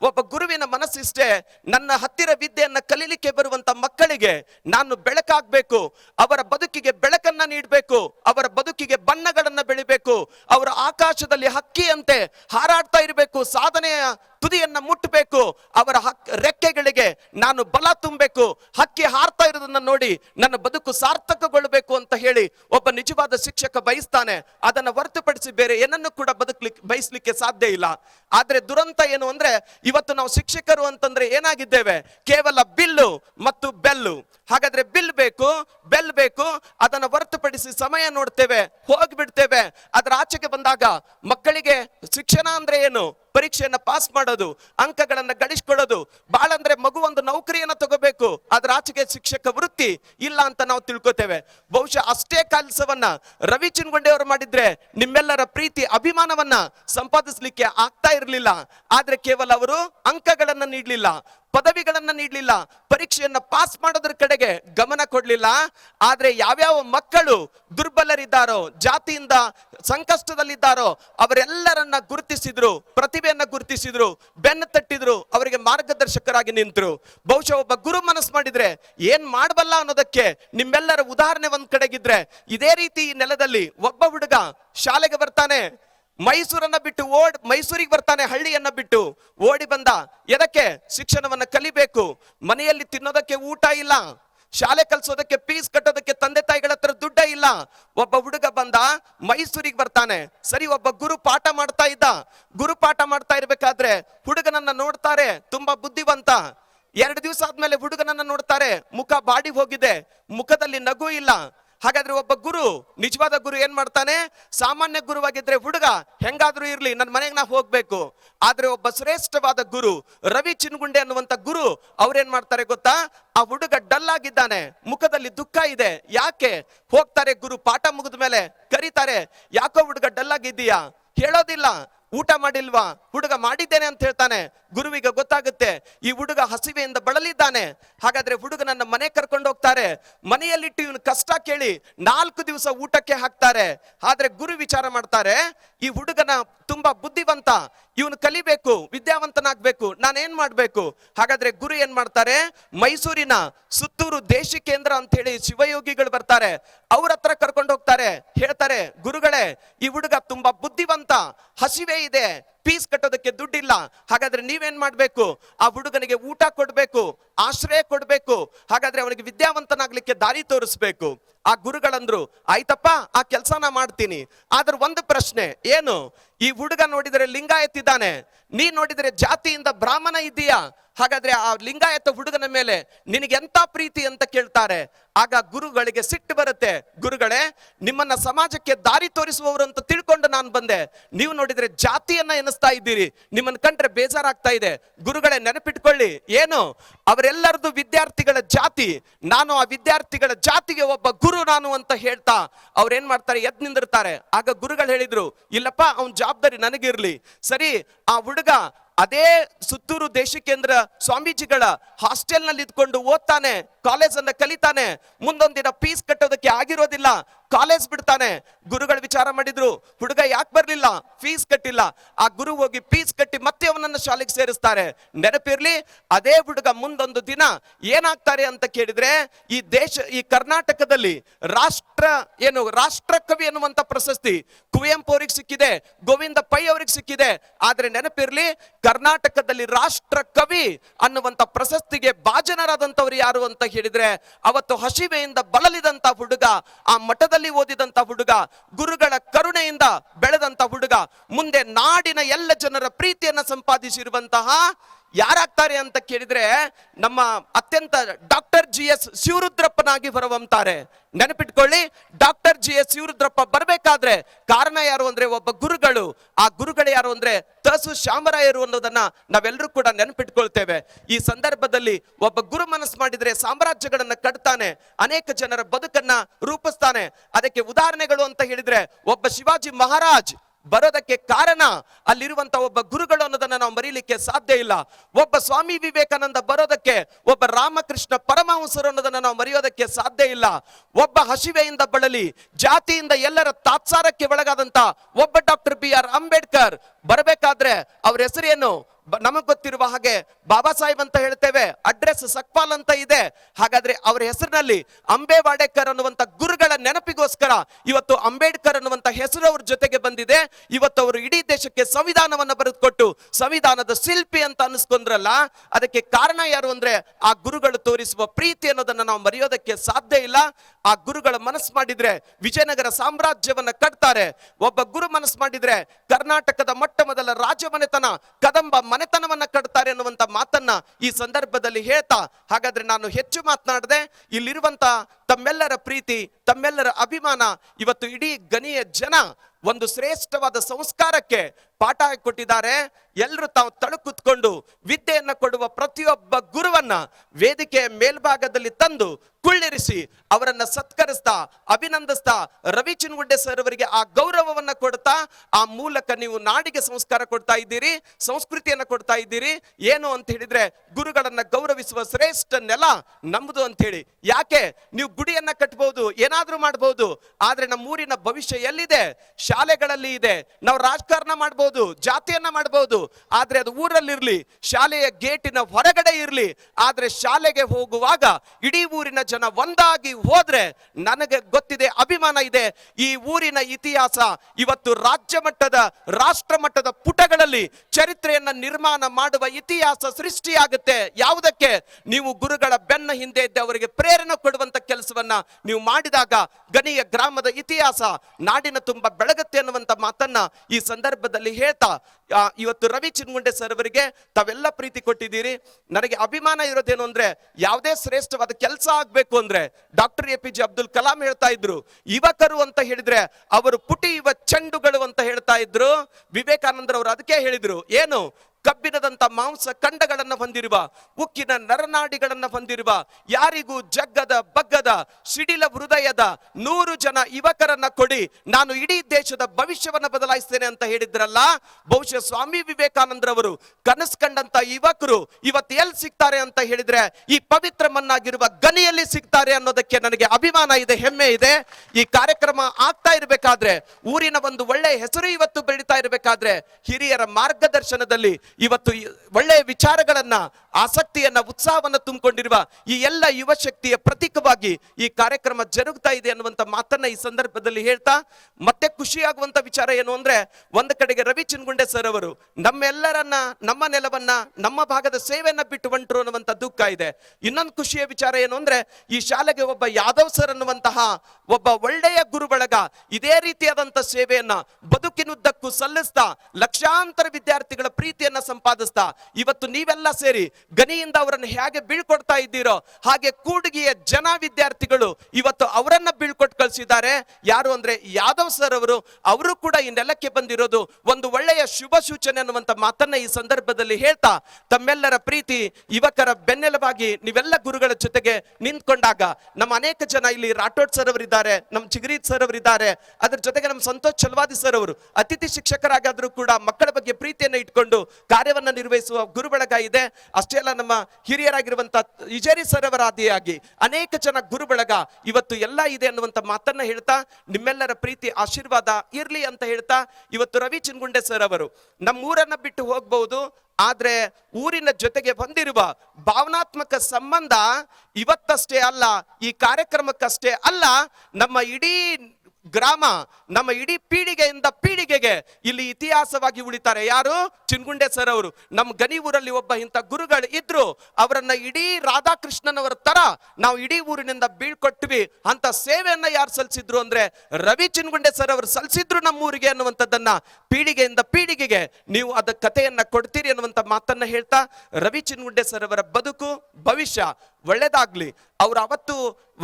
ಒಬ್ಬ ಗುರುವಿನ ಮನಸ್ಸಿಷ್ಟೇ ನನ್ನ ಹತ್ತಿರ ವಿದ್ಯೆಯನ್ನು ಕಲೀಲಿಕ್ಕೆ ಬರುವಂತ ಮಕ್ಕಳಿಗೆ ನಾನು ಬೆಳಕಾಗಬೇಕು, ಅವರ ಬದುಕಿಗೆ ಬೆಳಕನ್ನ ನೀಡಬೇಕು, ಅವರ ಬದುಕಿಗೆ ಬಣ್ಣಗಳನ್ನ ಬೆಳಿಬೇಕು, ಅವರ ಆಕಾಶದಲ್ಲಿ ಹಕ್ಕಿಯಂತೆ ಹಾರಾಡ್ತಾ ಇರಬೇಕು, ಸಾಧನೆಯ ತುದಿಯನ್ನ ಮುಟ್ಟಬೇಕು ಅವರ ಹಕ್ ರೆಕ್ಕೆಗಳಿಗೆ ನಾನು ಬಲ ತುಂಬಬೇಕು, ಹಕ್ಕಿ ಹಾರ್ತಾ ಇರೋದನ್ನ ನೋಡಿ ನನ್ನ ಬದುಕು ಸಾರ್ಥಕಗೊಳ್ಳಬೇಕು ಅಂತ ಹೇಳಿ ಒಬ್ಬ ನಿಜವಾದ ಶಿಕ್ಷಕ ಬಯಸ್ತಾನೆ. ಅದನ್ನ ಹೊರತುಪಡಿಸಿ ಬೇರೆ ಏನನ್ನು ಕೂಡ ಬದುಕಲಿಕ್ಕೆ ಬಯಸ್ಲಿಕ್ಕೆ ಸಾಧ್ಯ ಇಲ್ಲ. ಆದ್ರೆ ದುರಂತ ಏನು ಅಂದ್ರೆ ಇವತ್ತು ನಾವು ಶಿಕ್ಷಕರು ಅಂತಂದ್ರೆ ಏನಾಗಿದ್ದೇವೆ? ಕೇವಲ ಬಿಲ್ಲು ಮತ್ತು ಬೆಲ್ಲು. ಹಾಗಾದ್ರೆ ಬಿಲ್ ಬೇಕು, ಬೆಲ್ ಬೇಕು, ಅದನ್ನ ಹೊರತುಪಡಿಸಿ ಸಮಯ ನೋಡ್ತೇವೆ, ಹೋಗ್ಬಿಡ್ತೇವೆ. ಅದರ ಆಚೆಗೆ ಬಂದಾಗ ಮಕ್ಕಳಿಗೆ ಶಿಕ್ಷಣ ಅಂದ್ರೆ ಏನು? ಪರೀಕ್ಷೆಯನ್ನ ಪಾಸ್ ಮಾಡೋದು, ಅಂಕಗಳನ್ನ ಗಳಿಸ್ಕೊಳ್ಳೋದು. ಬಾಳಂದ್ರೆ ಮಗು ಒಂದು ನೌಕರಿಯನ್ನ ತಗೋಬೇಕು, ಅದ್ರ ಆಚೆಗೆ ಶಿಕ್ಷಕ ವೃತ್ತಿ ಇಲ್ಲ ಅಂತ ನಾವು ತಿಳ್ಕೊತೇವೆ. ಬಹುಶಃ ಅಷ್ಟೇ ಕೆಲಸವನ್ನ ರವಿ ಚಿನ್ಗೊಂಡೆ ಅವರು ಮಾಡಿದ್ರೆ ನಿಮ್ಮೆಲ್ಲರ ಪ್ರೀತಿ, ಅಭಿಮಾನವನ್ನ ಸಂಪಾದಿಸ್ಲಿಕ್ಕೆ ಆಗ್ತಾ ಇರಲಿಲ್ಲ. ಆದ್ರೆ ಕೇವಲ ಅವರು ಅಂಕಗಳನ್ನ ನೀಡಲಿಲ್ಲ, ಪದವಿಗಳನ್ನ ನೀಡಲಿಲ್ಲ, ಪರೀಕ್ಷೆಯನ್ನ ಪಾಸ್ ಮಾಡೋದ್ರ ಕಡೆಗೆ ಗಮನ ಕೊಡ್ಲಿಲ್ಲ. ಆದ್ರೆ ಯಾವ್ಯಾವ ಮಕ್ಕಳು ದುರ್ಬಲರಿದ್ದಾರೋ, ಜಾತಿಯಿಂದ ಸಂಕಷ್ಟದಲ್ಲಿದ್ದಾರೋ, ಅವರೆಲ್ಲರನ್ನ ಗುರುತಿಸಿದ್ರು, ಪ್ರತಿಭೆಯನ್ನ ಗುರುತಿಸಿದ್ರು, ಬೆನ್ನು ತಟ್ಟಿದ್ರು, ಅವರಿಗೆ ಮಾರ್ಗದರ್ಶಕರಾಗಿ ನಿಂತರು. ಬಹುಶಃ ಒಬ್ಬ ಗುರು ಮನಸ್ಸು ಮಾಡಿದ್ರೆ ಏನ್ ಮಾಡಬಲ್ಲ ಅನ್ನೋದಕ್ಕೆ ನಿಮ್ಮೆಲ್ಲರ ಉದಾಹರಣೆ ಒಂದ್ ಕಡೆಗಿದ್ರೆ, ಇದೇ ರೀತಿ ಈ ನೆಲದಲ್ಲಿ ಒಬ್ಬ ಹುಡುಗ ಶಾಲೆಗೆ ಬರ್ತಾನೆ ಮೈಸೂರನ್ನ ಬಿಟ್ಟು ಓಡ್, ಮೈಸೂರಿಗೆ ಬರ್ತಾನೆ ಹಳ್ಳಿಯನ್ನ ಬಿಟ್ಟು ಓಡಿ ಬಂದ ಎದಕ್ಕೆ? ಶಿಕ್ಷಣವನ್ನ ಕಲಿಬೇಕು. ಮನೆಯಲ್ಲಿ ತಿನ್ನೋದಕ್ಕೆ ಊಟ ಇಲ್ಲ. ಶಾಲೆ ಕಲಿಸೋದಕ್ಕೆ ಫೀಸ್ ಕಟ್ಟೋದಕ್ಕೆ ತಂದೆ ತಾಯಿಗಳ ಹತ್ರ ದುಡ್ಡ ಇಲ್ಲ. ಒಬ್ಬ ಹುಡುಗ ಬಂದ ಮೈಸೂರಿಗೆ ಬರ್ತಾನೆ. ಸರಿ, ಒಬ್ಬ ಗುರು ಪಾಠ ಮಾಡ್ತಾ ಇದ್ದ. ಗುರು ಪಾಠ ಮಾಡ್ತಾ ಇರ್ಬೇಕಾದ್ರೆ ಹುಡುಗನನ್ನ ನೋಡ್ತಾರೆ, ತುಂಬಾ ಬುದ್ಧಿವಂತ. ಎರಡು ದಿವಸ ಆದ್ಮೇಲೆ ಹುಡುಗನನ್ನ ನೋಡ್ತಾರೆ, ಮುಖ ಬಾಡಿ ಹೋಗಿದೆ. ಮುಖದಲ್ಲಿ ನಗು ಇಲ್ಲ. ಹಾಗಾದ್ರೆ ಒಬ್ಬ ಗುರು, ನಿಜವಾದ ಗುರು ಏನ್ ಮಾಡ್ತಾನೆ? ಸಾಮಾನ್ಯ ಗುರುವಾಗಿದ್ರೆ ಹುಡುಗ, ಹೆಂಗಾದ್ರೂ ಇರ್ಲಿ ನನ್ನ ಮನೆಗೆ ನಾ ಹೋಗ್ಬೇಕು. ಆದ್ರೆ ಒಬ್ಬ ಶ್ರೇಷ್ಠವಾದ ಗುರು, ರವಿ ಚಿನ್ಗುಂಡೆ ಅನ್ನುವಂತ ಗುರು, ಅವ್ರೇನ್ ಮಾಡ್ತಾರೆ ಗೊತ್ತಾ? ಆ ಹುಡುಗ ಡಲ್ ಆಗಿದ್ದಾನೆ, ಮುಖದಲ್ಲಿ ದುಃಖ ಇದೆ. ಯಾಕೆ? ಹೋಗ್ತಾರೆ ಗುರು, ಪಾಠ ಮುಗಿದ ಮೇಲೆ ಕರೀತಾರೆ, ಯಾಕೋ ಹುಡುಗ ಡಲ್ ಆಗಿದ್ದೀಯಾ? ಹೇಳೋದಿಲ್ಲ, ಊಟ ಮಾಡಿಲ್ವಾ? ಹುಡುಗ ಮಾಡಿದ್ದೇನೆ ಅಂತ ಹೇಳ್ತಾನೆ. ಗುರುವಿಗೆ ಗೊತ್ತಾಗುತ್ತೆ, ಈ ಹುಡುಗ ಹಸಿವೆಯಿಂದ ಬಳಲಿದ್ದಾನೆ. ಹಾಗಾದ್ರೆ ಹುಡುಗನನ್ನ ಮನೆ ಕರ್ಕೊಂಡು ಹೋಗ್ತಾರೆ. ಮನೆಯಲ್ಲಿಟ್ಟು ಇವನು ಕಷ್ಟ ಕೇಳಿ ನಾಲ್ಕು ದಿವಸ ಊಟಕ್ಕೆ ಹಾಕ್ತಾರೆ. ಆದ್ರೆ ಗುರು ವಿಚಾರ ಮಾಡ್ತಾರೆ, ಈ ಹುಡುಗನ ತುಂಬಾ ಬುದ್ಧಿವಂತ, ಇವನು ಕಲಿಬೇಕು, ವಿದ್ಯಾವಂತನಾಗ್ಬೇಕು, ನಾನೇನ್ ಮಾಡ್ಬೇಕು? ಹಾಗಾದ್ರೆ ಗುರು ಏನ್ ಮಾಡ್ತಾರೆ, ಮೈಸೂರಿನ ಸುತ್ತೂರು ದೇಶಿ ಕೇಂದ್ರ ಅಂತ ಹೇಳಿ ಶಿವಯೋಗಿಗಳು ಬರ್ತಾರೆ. ಅವ್ರ ಹತ್ರ ಕರ್ಕೊಂಡು ಹೋಗ್ತಾರೆ. ಹೇಳ್ತಾರೆ, ಗುರುಗಳೇ, ಈ ಹುಡುಗ ತುಂಬಾ ಬುದ್ಧಿವಂತ, ಹಸಿವೆ ಇದೆ ಫೀಸ್ ಕಟ್ಟೋದಕ್ಕೆ ದುಡ್ಡಿಲ್ಲ. ಹಾಗಾದ್ರೆ ನೀವೇನ್ ಮಾಡ್ಬೇಕು? ಆ ಹುಡುಗನಿಗೆ ಊಟ ಕೊಡ್ಬೇಕು, ಆಶ್ರಯ ಕೊಡ್ಬೇಕು, ಹಾಗಾದ್ರೆ ಅವನಿಗೆ ವಿದ್ಯಾವಂತನಾಗ್ಲಿಕ್ಕೆ ದಾರಿ ತೋರಿಸ್ಬೇಕು. ಆ ಗುರುಗಳಂದ್ರು, ಆಯ್ತಪ್ಪ, ಆ ಕೆಲಸನ ಮಾಡ್ತೀನಿ. ಆದ್ರೆ ಒಂದು ಪ್ರಶ್ನೆ, ಏನು? ಈ ಹುಡುಗ ನೋಡಿದರೆ ಲಿಂಗಾಯತ್ ಇದ್ದಾನೆ. ನೀ ನೋಡಿದರೆ ಜಾತಿಯಿಂದ ಬ್ರಾಹ್ಮಣ ಇದ್ದೀಯಾ? ಹಾಗಾದ್ರೆ ಆ ಲಿಂಗಾಯತ ಹುಡುಗನ ಮೇಲೆ ನಿನಗೆ ಎಂತ ಪ್ರೀತಿ ಅಂತ ಕೇಳ್ತಾರೆ? ಆಗ ಗುರುಗಳಿಗೆ ಸಿಟ್ಟು ಬರುತ್ತೆ. ಗುರುಗಳೇ, ನಿಮ್ಮನ್ನ ಸಮಾಜಕ್ಕೆ ದಾರಿ ತೋರಿಸುವವರು ಅಂತ ತಿಳ್ಕೊಂಡು ನಾನು ಬಂದೆ. ನೀವು ನೋಡಿದ್ರೆ ಜಾತಿಯನ್ನ ಎನಿಸ್ತಾ ಇದ್ದೀರಿ. ನಿಮ್ಮನ್ನ ಕಂಡ್ರೆ ಬೇಜಾರಾಗ್ತಾ ಇದೆ. ಗುರುಗಳೇ, ನೆನಪಿಟ್ಕೊಳ್ಳಿ. ಏನು? ಅವರೆಲ್ಲರದು ವಿದ್ಯಾರ್ಥಿಗಳ ಜಾತಿ. ನಾನು ಆ ವಿದ್ಯಾರ್ಥಿಗಳ ಜಾತಿಗೆ ಒಬ್ಬ ಗುರು ನಾನು ಅಂತ ಹೇಳ್ತಾ ಅವ್ರೇನ್ ಮಾಡ್ತಾರೆ? ಎದ್ ನಿಂದಿರ್ತಾರೆ. ಆಗ ಗುರುಗಳು ಹೇಳಿದ್ರು, ಇಲ್ಲಪ್ಪ, ಅವನ್ ಜವಾಬ್ದಾರಿ ನನಗಿರ್ಲಿ. ಸರಿ, ಆ ಹುಡುಗ ಅದೇ ಸುತ್ತೂರು ದೇಶಿಕೇಂದ್ರ ಸ್ವಾಮೀಜಿಗಳ ಹಾಸ್ಟೆಲ್ನಲ್ಲಿ ಇದ್ಕೊಂಡು ಓದ್ತಾನೆ ಕಾಲೇಜ್ ಅನ್ನ ಕಲಿತಾನೆ, ಮುಂದೊಂದಿನ ಫೀಸ್ ಕಟ್ಟೋದಕ್ಕೆ ಆಗಿರೋದಿಲ್ಲ. ಕಾಲೇಜ್ ಬಿಡ್ತಾನೆ. ಗುರುಗಳು ವಿಚಾರ ಮಾಡಿದ್ರು, ಹುಡುಗ ಯಾಕೆ ಬರ್ಲಿಲ್ಲ? ಫೀಸ್ ಕಟ್ಟಿಲ್ಲ. ಆ ಗುರು ಹೋಗಿ ಫೀಸ್ ಕಟ್ಟಿ ಮತ್ತೆ ಅವನನ್ನ ಶಾಲೆಗೆ ಸೇರಿಸ್ತಾರೆ. ನೆನಪಿರ್ಲಿ, ಅದೇ ಹುಡುಗ ಮುಂದೊಂದು ದಿನ ಏನಾಗ್ತಾರೆ ಅಂತ ಕೇಳಿದ್ರೆ, ಈ ದೇಶ, ಈ ಕರ್ನಾಟಕದಲ್ಲಿ ರಾಷ್ಟ್ರ ಏನು ರಾಷ್ಟ್ರ ಕವಿ ಅನ್ನುವಂತ ಪ್ರಶಸ್ತಿ ಕುವೆಂಪು ಅವರಿಗೆ ಸಿಕ್ಕಿದೆ ಗೋವಿಂದ ಪೈ ಅವರಿಗೆ ಸಿಕ್ಕಿದೆ. ಆದ್ರೆ ನೆನಪಿರ್ಲಿ, ಕರ್ನಾಟಕದಲ್ಲಿ ರಾಷ್ಟ್ರ ಕವಿ ಅನ್ನುವಂತ ಪ್ರಶಸ್ತಿಗೆ ಭಾಜನರಾದಂತವ್ರು ಯಾರು ಅಂತ ಹೇಳಿದ್ರೆ, ಅವತ್ತು ಹಸಿವೆಯಿಂದ ಬಳಲಿದಂತ ಹುಡುಗ ಆ ಮಠದಲ್ಲಿ ಓದಿದಂತ ಹುಡುಗ ಗುರುಗಳ ಕರುಣೆಯಿಂದ ಬೆಳೆದಂತ ಹುಡುಗ ಮುಂದೆ ನಾಡಿನ ಎಲ್ಲ ಜನರ ಪ್ರೀತಿಯನ್ನು ಸಂಪಾದಿಸಿರುವಂತಹ ಯಾರಾಗ್ತಾರೆ ಅಂತ ಕೇಳಿದ್ರೆ ನಮ್ಮ ಅತ್ಯಂತ ಡಾಕ್ಟರ್ ಜಿ ಎಸ್ ಶಿವರುದ್ರಪ್ಪನಾಗಿ ಹೊರಹೊಮ್ತಾರೆ ನೆನಪಿಟ್ಕೊಳ್ಳಿ, ಡಾಕ್ಟರ್ ಜಿ ಎಸ್ ಶಿವರುದ್ರಪ್ಪ ಬರಬೇಕಾದ್ರೆ ಕಾರಣ ಯಾರು ಅಂದ್ರೆ ಒಬ್ಬ ಗುರುಗಳು. ಆ ಗುರುಗಳು ಯಾರು ಅಂದ್ರೆ ತಸು ಶ್ಯಾಮರಾಯರು ಅನ್ನೋದನ್ನ ನಾವೆಲ್ಲರೂ ಕೂಡ ನೆನಪಿಟ್ಕೊಳ್ತೇವೆ. ಈ ಸಂದರ್ಭದಲ್ಲಿ ಒಬ್ಬ ಗುರು ಮನಸ್ಸು ಮಾಡಿದ್ರೆ ಸಾಮ್ರಾಜ್ಯಗಳನ್ನ ಕಟ್ತಾನೆ, ಅನೇಕ ಜನರ ಬದುಕನ್ನ ರೂಪಿಸ್ತಾನೆ. ಅದಕ್ಕೆ ಉದಾಹರಣೆಗಳು ಅಂತ ಹೇಳಿದ್ರೆ, ಒಬ್ಬ ಶಿವಾಜಿ ಮಹಾರಾಜ್ ಬರೋದಕ್ಕೆ ಕಾರಣ ಅಲ್ಲಿರುವಂತ ಒಬ್ಬ ಗುರುಗಳು ಅನ್ನೋದನ್ನ ನಾವು ಮರೀಲಿಕ್ಕೆ ಸಾಧ್ಯ ಇಲ್ಲ. ಒಬ್ಬ ಸ್ವಾಮಿ ವಿವೇಕಾನಂದ ಬರೋದಕ್ಕೆ, ಒಬ್ಬ ರಾಮಕೃಷ್ಣ ಪರಮಹಂಸರು ಅನ್ನೋದನ್ನ ನಾವು ಮರೆಯೋದಕ್ಕೆ ಸಾಧ್ಯ ಇಲ್ಲ. ಒಬ್ಬ ಹಸಿವೆಯಿಂದ ಬಳಲಿ, ಜಾತಿಯಿಂದ ಎಲ್ಲರ ತಾತ್ಸಾರಕ್ಕೆ ಒಳಗಾದಂತ ಒಬ್ಬ ಡಾಕ್ಟರ್ ಬಿ ಆರ್ ಅಂಬೇಡ್ಕರ್ ಬರಬೇಕಾದ್ರೆ ಅವ್ರ ಹೆಸರೇನು? ನಮಗ್ ಗೊತ್ತಿರುವ ಹಾಗೆ ಬಾಬಾ ಸಾಹೇಬ್ ಅಂತ ಹೇಳ್ತೇವೆ, ಅಡ್ರೆಸ್ ಸಕ್ಪಾಲ್ ಅಂತ ಇದೆ. ಹಾಗಾದ್ರೆ ಅವರ ಹೆಸರಿನಲ್ಲಿ ಅಂಬೆ ವಾಡೇಕರ್ ಅನ್ನುವಂತ ಗುರುಗಳ ನೆನಪಿಗೋಸ್ಕರ ಇವತ್ತು ಅಂಬೇಡ್ಕರ್ ಅನ್ನುವಂತ ಹೆಸರು ಅವ್ರ ಜೊತೆಗೆ ಬಂದಿದೆ. ಇವತ್ತು ಅವರು ಇಡೀ ದೇಶಕ್ಕೆ ಸಂವಿಧಾನವನ್ನ ಬರೆದುಕೊಟ್ಟು, ಸಂವಿಧಾನದ ಶಿಲ್ಪಿ ಅಂತ ಅನಿಸ್ಕೊಂಡ್ರಲ್ಲ ಅದಕ್ಕೆ ಕಾರಣ ಯಾರು ಅಂದ್ರೆ ಆ ಗುರುಗಳು ತೋರಿಸುವ ಪ್ರೀತಿ ಅನ್ನೋದನ್ನ ನಾವು ಮರೆಯೋದಕ್ಕೆ ಸಾಧ್ಯ ಇಲ್ಲ. ಆ ಗುರುಗಳ ಮನಸ್ಸು ಮಾಡಿದ್ರೆ ವಿಜಯನಗರ ಸಾಮ್ರಾಜ್ಯವನ್ನ ಕಟ್ತಾರೆ. ಒಬ್ಬ ಗುರು ಮನಸ್ಸು ಮಾಡಿದ್ರೆ ಕರ್ನಾಟಕದ ಮೊಟ್ಟ ಮೊದಲ ರಾಜಮನೆತನ ಕದಂಬ ಮನೆತನವನ್ನ ಕಟ್ತಾರೆ ಅನ್ನುವಂತ ಮಾತನ್ನ ಈ ಸಂದರ್ಭದಲ್ಲಿ ಹೇಳ್ತಾ, ಹಾಗಾದ್ರೆ ನಾನು ಹೆಚ್ಚು ಮಾತನಾಡದೆ ಇಲ್ಲಿರುವಂತ ತಮ್ಮೆಲ್ಲರ ಪ್ರೀತಿ, ತಮ್ಮೆಲ್ಲರ ಅಭಿಮಾನ, ಇವತ್ತು ಇಡೀ ಗಣಿಯ ಜನ ಒಂದು ಶ್ರೇಷ್ಠವಾದ ಸಂಸ್ಕಾರಕ್ಕೆ ಪಾಠ ಕೊಟ್ಟಿದ್ದಾರೆ. ಎಲ್ಲರೂ ತಾವು ತಳು ಕೂತ್ಕೊಂಡು ವಿದ್ಯೆಯನ್ನ ಕೊಡುವ ಪ್ರತಿಯೊಬ್ಬ ಗುರುವನ್ನ ವೇದಿಕೆಯ ಮೇಲ್ಭಾಗದಲ್ಲಿ ತಂದು ಕುಳ್ಳಿರಿಸಿ ಅವರನ್ನ ಸತ್ಕರಿಸ್ತಾ, ಅಭಿನಂದಿಸ್ತಾ, ರವಿ ಚಿನ್ಗುಡ್ಡೆ ಸರ್ ಅವರಿಗೆ ಆ ಗೌರವವನ್ನ ಕೊಡ್ತಾ, ಆ ಮೂಲಕ ನೀವು ನಾಡಿಗೆ ಸಂಸ್ಕಾರ ಕೊಡ್ತಾ ಇದ್ದೀರಿ, ಸಂಸ್ಕೃತಿಯನ್ನ ಕೊಡ್ತಾ ಇದ್ದೀರಿ. ಏನು ಅಂತ ಹೇಳಿದ್ರೆ ಗುರುಗಳನ್ನ ಗೌರವಿಸುವ ಶ್ರೇಷ್ಠ ನೆಲ ನಮ್ಮದು ಅಂತ ಹೇಳಿ. ಯಾಕೆ? ನೀವು ಗುಡಿಯನ್ನ ಕಟ್ಟಬಹುದು ಏನಾದ್ರೂ ಮಾಡಬಹುದು ಆದ್ರೆ ನಮ್ಮೂರಿನ ಭವಿಷ್ಯ ಎಲ್ಲಿದೆ? ಶಾಲೆಗಳಲ್ಲಿ ಇದೆ. ನಾವು ರಾಜಕಾರಣ ಮಾಡಬಹುದು ಜಾತಿಯನ್ನ ಮಾಡಬಹುದು ಆದ್ರೆ ಅದು ಊರಲ್ಲಿರ್ಲಿ, ಶಾಲೆಯ ಗೇಟಿನ ಹೊರಗಡೆ ಇರಲಿ, ಆದ್ರೆ ಶಾಲೆಗೆ ಹೋಗುವಾಗ ಇಡೀ ಊರಿನ ಜನ ಒಂದಾಗಿ ಹೋದ್ರೆ ನನಗೆ ಗೊತ್ತಿದೆ, ಅಭಿಮಾನ ಇದೆ. ಈ ಊರಿನ ಇತಿಹಾಸ ಇವತ್ತು ರಾಜ್ಯ ಮಟ್ಟದ, ರಾಷ್ಟ್ರ ಮಟ್ಟದ ಪುಟಗಳಲ್ಲಿ ಚರಿತ್ರೆಯನ್ನ ನಿರ್ಮಾಣ ಮಾಡುವ ಇತಿಹಾಸ ಸೃಷ್ಟಿಯಾಗುತ್ತೆ. ಯಾವುದಕ್ಕೆ? ನೀವು ಗುರುಗಳ ಬೆನ್ನ ಹಿಂದೆ ಇದ್ದೆ ಅವರಿಗೆ ಪ್ರೇರಣೆ ಕೊಡುವಂತ ಕೆಲಸವನ್ನ ನೀವು ಮಾಡಿದಾಗ ಗಣಿಯ ಗ್ರಾಮದ ಇತಿಹಾಸ, ನಾಡಿನ ತುಂಬಾ ಬೆಳಗತ್ತೆ ಅನ್ನುವಂತ ಮಾತನ್ನ ಈ ಸಂದರ್ಭದಲ್ಲಿ ಹೇಳ್ತಾ ಇವತ್ತು ರವಿ ಚಿನ್ಗುಂಡೆ ಸರ್ ಅವರಿಗೆ ತಾವೆಲ್ಲ ಪ್ರೀತಿ ಕೊಟ್ಟಿದ್ದೀರಿ. ನನಗೆ ಅಭಿಮಾನ ಇರೋದೇನು ಅಂದ್ರೆ, ಯಾವುದೇ ಶ್ರೇಷ್ಠವಾದ ಕೆಲಸ ಆಗ್ಬೇಕು ಅಂದ್ರೆ doctor A P J Abdul Kalam ಹೇಳ್ತಾ ಇದ್ರು. ಯುವಕರು ಅಂತ ಹೇಳಿದ್ರೆ, ಅವರು ಪುಟಿ ಇವ ಚೆಂಡುಗಳು ಅಂತ ಹೇಳ್ತಾ ಇದ್ರು. ವಿವೇಕಾನಂದರವರು ಅದಕ್ಕೆ ಹೇಳಿದ್ರು. ಏನು? ಕಬ್ಬಿಣದಂತ ಮಾಂಸ ಖಂಡಗಳನ್ನು ಹೊಂದಿರುವ, ಉಕ್ಕಿನ ನರನಾಡಿಗಳನ್ನು ಹೊಂದಿರುವ, ಯಾರಿಗೂ ಜಗ್ಗದ, ಬಗ್ಗದ, ಸಿಡಿಲ ಹೃದಯದ ನೂರು ಜನ ಯುವಕರನ್ನ ಕೊಡಿ. ನಾನು ಇಡೀ ದೇಶದ ಭವಿಷ್ಯವನ್ನ ಬದಲಾಯಿಸ್ತೇನೆ ಅಂತ ಹೇಳಿದ್ರಲ್ಲ? ಬಹುಶಃ ಸ್ವಾಮಿ ವಿವೇಕಾನಂದರವರು ಕನಸು ಕಂಡಂತ ಯುವಕರು ಇವತ್ತು ಎಲ್ಲಿ ಸಿಗ್ತಾರೆ ಅಂತ ಹೇಳಿದ್ರೆ, ಈ ಪವಿತ್ರ ಮನ್ನಾಗಿರುವ ಗನಿಯಲ್ಲಿ ಸಿಗ್ತಾರೆ ಅನ್ನೋದಕ್ಕೆ ನನಗೆ ಅಭಿಮಾನ ಇದೆ, ಹೆಮ್ಮೆ ಇದೆ. ಈ ಕಾರ್ಯಕ್ರಮ ಆಗ್ತಾ ಇರಬೇಕಾದ್ರೆ, ಊರಿನ ಒಂದು ಒಳ್ಳೆ ಹೆಸರು ಇವತ್ತು ಬೆಳೀತಾ ಇರಬೇಕಾದ್ರೆ, ಹಿರಿಯರ ಮಾರ್ಗದರ್ಶನದಲ್ಲಿ ಇವತ್ತು ಒಳ್ಳೆಯ ವಿಚಾರಗಳನ್ನ, ಆಸಕ್ತಿಯನ್ನ, ಉತ್ಸಾಹವನ್ನ ತುಂಬಿಕೊಂಡಿರುವ ಈ ಎಲ್ಲ ಯುವ ಶಕ್ತಿಯ ಪ್ರತೀಕವಾಗಿ ಈ ಕಾರ್ಯಕ್ರಮ ಜರುಗ್ತಾ ಇದೆ ಅನ್ನುವಂತ ಮಾತನ್ನ ಈ ಸಂದರ್ಭದಲ್ಲಿ ಹೇಳ್ತಾ, ಮತ್ತೆ ಖುಷಿಯಾಗುವಂತ ವಿಚಾರ ಏನು ಅಂದ್ರೆ, ಒಂದು ಕಡೆಗೆ ರವಿ ಚಿನ್ಗುಂಡೆ ಸರ್ ಅವರು, ನಮ್ಮೆಲ್ಲರನ್ನ, ನಮ್ಮ ನೆಲವನ್ನ, ನಮ್ಮ ಭಾಗದ ಸೇವೆಯನ್ನ ಬಿಟ್ಟು ಹೊಂಟರು ಅನ್ನುವಂತ ದುಃಖ ಇದೆ. ಇನ್ನೊಂದು ಖುಷಿಯ ವಿಚಾರ ಏನು ಅಂದ್ರೆ, ಈ ಶಾಲೆಗೆ ಒಬ್ಬ ಯಾದವ್ ಸರ್ ಅನ್ನುವಂತಹ ಒಬ್ಬ ಒಳ್ಳೆಯ ಗುರು ಬಳಗ ಇದೇ ರೀತಿಯಾದಂಥ ಸೇವೆಯನ್ನ ಬದುಕಿನುದ್ದಕ್ಕೂ ಸಲ್ಲಿಸ್ತಾ, ಲಕ್ಷಾಂತರ ವಿದ್ಯಾರ್ಥಿಗಳ ಪ್ರೀತಿಯನ್ನ ಸಂಪಾದಿಸ್ತಾ, ಇವತ್ತು ನೀವೆಲ್ಲ ಸೇರಿ ಗನಿಯಿಂದ ಅವರನ್ನು ಹೇಗೆ ಬೀಳ್ಕೊಡ್ತಾ ಇದ್ದೀರೋ ಹಾಗೆ ಕೂಡ್ಗಿಯ ಜನ ವಿದ್ಯಾರ್ಥಿಗಳು ಇವತ್ತು ಅವರನ್ನ ಬೀಳ್ಕೊಟ್ಟು ಕಳಿಸಿದ್ದಾರೆ. ಯಾರು ಅಂದ್ರೆ ಯಾದವ್ ಸರ್ ಅವರು. ಅವರು ಕೂಡ ಈ ನೆಲಕ್ಕೆ ಬಂದಿರೋದು ಒಂದು ಒಳ್ಳೆಯ ಶುಭ ಸೂಚನೆ ಅನ್ನುವಂತ ಮಾತನ್ನ ಈ ಸಂದರ್ಭದಲ್ಲಿ ಹೇಳ್ತಾ, ತಮ್ಮೆಲ್ಲರ ಪ್ರೀತಿ ಯುವಕರ ಬೆನ್ನೆಲುಬಾಗಿ ನೀವೆಲ್ಲ ಗುರುಗಳ ಜೊತೆಗೆ ನಿಂತ್ಕೊಂಡಾಗ ನಮ್ಮ ಅನೇಕ ಜನ ಇಲ್ಲಿ ರಾಠೋಡ್ ಸರ್ ಅವರಿದ್ದಾರೆ, ನಮ್ಮ ಚಿಗರೀತ್ ಸರ್ ಅವರಿದ್ದಾರೆ, ಅದ್ರ ಜೊತೆಗೆ ನಮ್ಮ ಸಂತೋಷ್ ಚಲ್ವಾದಿ ಸರ್ ಅವರು, ಅತಿಥಿ ಶಿಕ್ಷಕರಾಗಾದ್ರೂ ಕೂಡ ಮಕ್ಕಳ ಬಗ್ಗೆ ಪ್ರೀತಿಯನ್ನ ಇಟ್ಕೊಂಡು ಕಾರ್ಯವನ್ನ ನಿರ್ವಹಿಸುವ ಗುರುಬಳಗ ಇದೆ. ಅಷ್ಟೇ ಅಲ್ಲ, ನಮ್ಮ ಹಿರಿಯರಾಗಿರುವಂತಹ ಇಜೇರಿ ಸರವರಾದಿಯಾಗಿ ಅನೇಕ ಜನ ಗುರುಬಳಗ ಇವತ್ತು ಎಲ್ಲ ಇದೆ ಅನ್ನುವಂಥ ಮಾತನ್ನ ಹೇಳ್ತಾ, ನಿಮ್ಮೆಲ್ಲರ ಪ್ರೀತಿ, ಆಶೀರ್ವಾದ ಇರ್ಲಿ ಅಂತ ಹೇಳ್ತಾ, ಇವತ್ತು ರವಿ ಚಿನ್ಗುಂಡೆ ಸರ್ ಅವರು ನಮ್ಮ ಊರನ್ನ ಬಿಟ್ಟು ಹೋಗ್ಬಹುದು, ಆದ್ರೆ ಊರಿನ ಜೊತೆಗೆ ಹೊಂದಿರುವ ಭಾವನಾತ್ಮಕ ಸಂಬಂಧ ಇವತ್ತಷ್ಟೇ ಅಲ್ಲ, ಈ ಕಾರ್ಯಕ್ರಮಕ್ಕಷ್ಟೇ ಅಲ್ಲ, ನಮ್ಮ ಇಡೀ ಗ್ರಾಮ ನಮ್ಮ ಇಡೀ ಪೀಳಿಗೆಯಿಂದ ಪೀಳಿಗೆಗೆ ಇಲ್ಲಿ ಇತಿಹಾಸವಾಗಿ ಉಳಿತಾರೆ. ಯಾರು? ಚಿನ್ಗುಂಡೆ ಸರ್ ಅವರು. ನಮ್ಮ ಗನಿ ಊರಲ್ಲಿ ಒಬ್ಬ ಇಂಥ ಗುರುಗಳು ಇದ್ರು, ಅವರನ್ನ ಇಡೀ ರಾಧಾಕೃಷ್ಣನವರ ತರ ನಾವು ಇಡೀ ಊರಿನಿಂದ ಬೀಳ್ಕೊಟ್ವಿ. ಅಂತ ಸೇವೆಯನ್ನ ಯಾರು ಸಲ್ಲಿಸಿದ್ರು ಅಂದ್ರೆ ರವಿ ಚಿನ್ಗುಂಡೆ ಸರ್ ಅವರು ಸಲ್ಲಿಸಿದ್ರು ನಮ್ಮ ಊರಿಗೆ ಅನ್ನುವಂಥದ್ದನ್ನ. ಪೀಳಿಗೆಯಿಂದ ಪೀಳಿಗೆಗೆ ನೀವು ಅದ ಕಥೆಯನ್ನ ಕೊಡ್ತೀರಿ ಅನ್ನುವಂಥ ಮಾತನ್ನ ಹೇಳ್ತಾ ರವಿ ಚಿನ್ಗುಂಡೆ ಸರ್ ಅವರ ಬದುಕು, ಭವಿಷ್ಯ ಒಳ್ಳೇದಾಗ್ಲಿ. ಅವ್ರು ಅವತ್ತು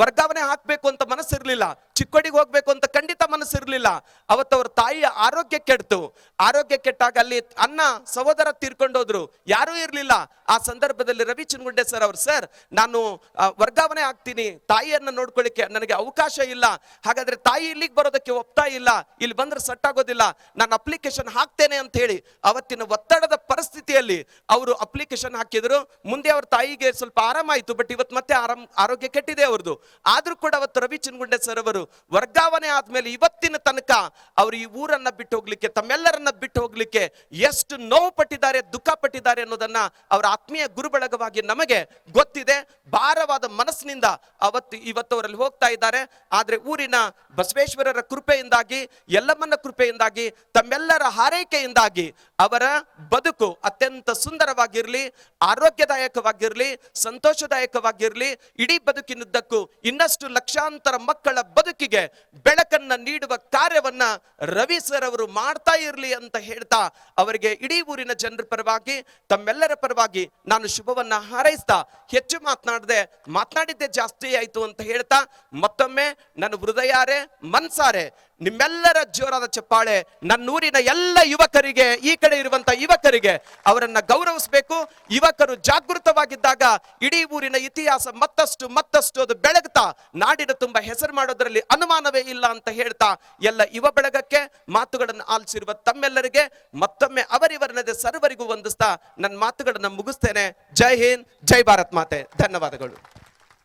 ವರ್ಗಾವಣೆ ಹಾಕ್ಬೇಕು ಅಂತ ಮನಸ್ಸಿರ್ಲಿಲ್ಲ. ಚಿಕ್ಕೋಡಿಗೆ ಹೋಗ್ಬೇಕು ಅಂತ ಖಂಡಿತ ಮನಸ್ಸಿರ್ಲಿಲ್ಲ. ಅವತ್ತು ಅವ್ರ ತಾಯಿಯ ಆರೋಗ್ಯ ಕೆಡ್ತು. ಆರೋಗ್ಯ ಕೆಟ್ಟಾಗ ಅಲ್ಲಿ ಅನ್ನ ಸಹೋದರ ತೀರ್ಕೊಂಡೋದ್ರು ಯಾರೂ ಇರ್ಲಿಲ್ಲ. ಆ ಸಂದರ್ಭದಲ್ಲಿ ರವಿ ಚಿನ್ಗುಂಡೆ ಸರ್ ಅವ್ರು ಸರ್ ನಾನು ವರ್ಗಾವಣೆ ಆಗ್ತೀನಿ ತಾಯಿಯನ್ನ ನೋಡ್ಕೊಳ್ಳಿಕ್ಕೆ ನನಗೆ ಅವಕಾಶ ಇಲ್ಲ. ಹಾಗಾದ್ರೆ ತಾಯಿ ಇಲ್ಲಿಗೆ ಬರೋದಕ್ಕೆ ಒಪ್ತಾ ಇಲ್ಲ. ಇಲ್ಲಿ ಬಂದ್ರೆ ಸಟ್ ಆಗೋದಿಲ್ಲ. ನಾನು ಅಪ್ಲಿಕೇಶನ್ ಹಾಕ್ತೇನೆ ಅಂತ ಹೇಳಿ. ಅವತ್ತಿನ ಒತ್ತಡದ ಪರಿಸ್ಥಿತಿಯಲ್ಲಿ ಅವರು ಅಪ್ಲಿಕೇಶನ್ ಹಾಕಿದ್ರು. ಮುಂದೆ ಅವ್ರ ತಾಯಿಗೆ ಸ್ವಲ್ಪ ಆರಾಮಾಯ್ತು ಬಟ್ ಇವತ್ತು ಮತ್ತೆ ಆರಂ, ಆರೋಗ್ಯ ಕೆಟ್ಟಿದೆ ಅವ್ರದ್ದು ಆದರೂ ಕೂಡ ಅವತ್ತು ರವಿ ಚಿನ್ಗುಂಡೆ ಸರ್ ಅವರು ವರ್ಗಾವಣೆ ಆದ್ಮೇಲೆ ಇವತ್ತಿನ ತನಕ ಅವರು ಈ ಊರನ್ನ ಬಿಟ್ಟು ಹೋಗ್ಲಿಕ್ಕೆ, ತಮ್ಮೆಲ್ಲರನ್ನ ಬಿಟ್ಟು ಹೋಗ್ಲಿಕ್ಕೆ ಎಷ್ಟು ನೋವು ಪಟ್ಟಿದ್ದಾರೆ, ದುಃಖ ಪಟ್ಟಿದ್ದಾರೆ ಅನ್ನೋದನ್ನ ಅವರ ಆತ್ಮೀಯ ಗುರುಬಳಗವಾಗಿ ನಮಗೆ ಗೊತ್ತಿದೆ. ಭಾರವಾದ ಮನಸ್ಸಿನಿಂದ ಅವತ್ತು, ಇವತ್ತು ಅವರಲ್ಲಿ ಹೋಗ್ತಾ ಇದ್ದಾರೆ. ಆದ್ರೆ ಊರಿನ ಬಸವೇಶ್ವರರ ಕೃಪೆಯಿಂದಾಗಿ ಎಲ್ಲಮ್ಮನ ಕೃಪೆಯಿಂದಾಗಿ, ತಮ್ಮೆಲ್ಲರ ಹಾರೈಕೆಯಿಂದಾಗಿ ಅವರ ಬದುಕು ಅತ್ಯಂತ ಸುಂದರವಾಗಿರಲಿ, ಆರೋಗ್ಯದಾಯಕವಾಗಿರಲಿ, ಸಂತೋಷದಾಯಕವಾಗಿರಲಿ, ಇಡೀ ಬದುಕಿನುದ್ದಕ್ಕೂ ಇನ್ನಷ್ಟು ಲಕ್ಷಾಂತರ ಮಕ್ಕಳ ಬದುಕಿಗೆ ಬೆಳಕನ್ನ ನೀಡುವ ಕಾರ್ಯವನ್ನ ರವಿ ಸರ್ ಅವರು ಮಾಡ್ತಾ ಇರಲಿ ಅಂತ ಹೇಳ್ತಾ ಅವರಿಗೆ ಇಡೀ ಊರಿನ ಜನರ ಪರವಾಗಿ, ತಮ್ಮೆಲ್ಲರ ಪರವಾಗಿ ನಾನು ಶುಭವನ್ನ ಹಾರೈಸ್ತಾ ಹೆಚ್ಚು ಮಾತನಾಡದೆ, ಮಾತನಾಡಿದ್ದೆ ಜಾಸ್ತಿ ಆಯ್ತು ಅಂತ ಹೇಳ್ತಾ ಮತ್ತೊಮ್ಮೆ ನನ್ನ ಹೃದಯಾರೆ, ಮನ್ಸಾರೆ ನಿಮ್ಮೆಲ್ಲರ ಜೋರಾದ ಚಪ್ಪಾಳೆ, ನನ್ನೂರಿನ ಎಲ್ಲ ಯುವಕರಿಗೆ, ಈ ಕಡೆ ಇರುವಂತ ಯುವಕರಿಗೆ ಅವರನ್ನ ಗೌರವಿಸಬೇಕು. ಯುವಕರು ಜಾಗೃತವಾಗಿದ್ದಾಗ ಇಡೀ ಊರಿನ ಇತಿಹಾಸ ಮತ್ತಷ್ಟು ಮತ್ತಷ್ಟು ಅದು ಬೆಳಗ್ತಾ, ನಾಡಿನ ತುಂಬಾ ಹೆಸರು ಮಾಡೋದ್ರಲ್ಲಿ ಅನುಮಾನವೇ ಇಲ್ಲ ಅಂತ ಹೇಳ್ತಾ, ಎಲ್ಲ ಯುವ ಬೆಳಗಕ್ಕೆ ಮಾತುಗಳನ್ನು ಆಲಿಸಿರುವ ತಮ್ಮೆಲ್ಲರಿಗೆ, ಮತ್ತೊಮ್ಮೆ ಅವರಿವರನದೆ ಸರ್ವರಿಗೂ ವಂದಿಸ್ತಾ, ನನ್ನ ಮಾತುಗಳನ್ನು ಮುಗಿಸ್ತೇನೆ. ಜೈ ಹಿಂದ್, ಜೈ ಭಾರತ್ ಮಾತೆ. ಧನ್ಯವಾದಗಳು.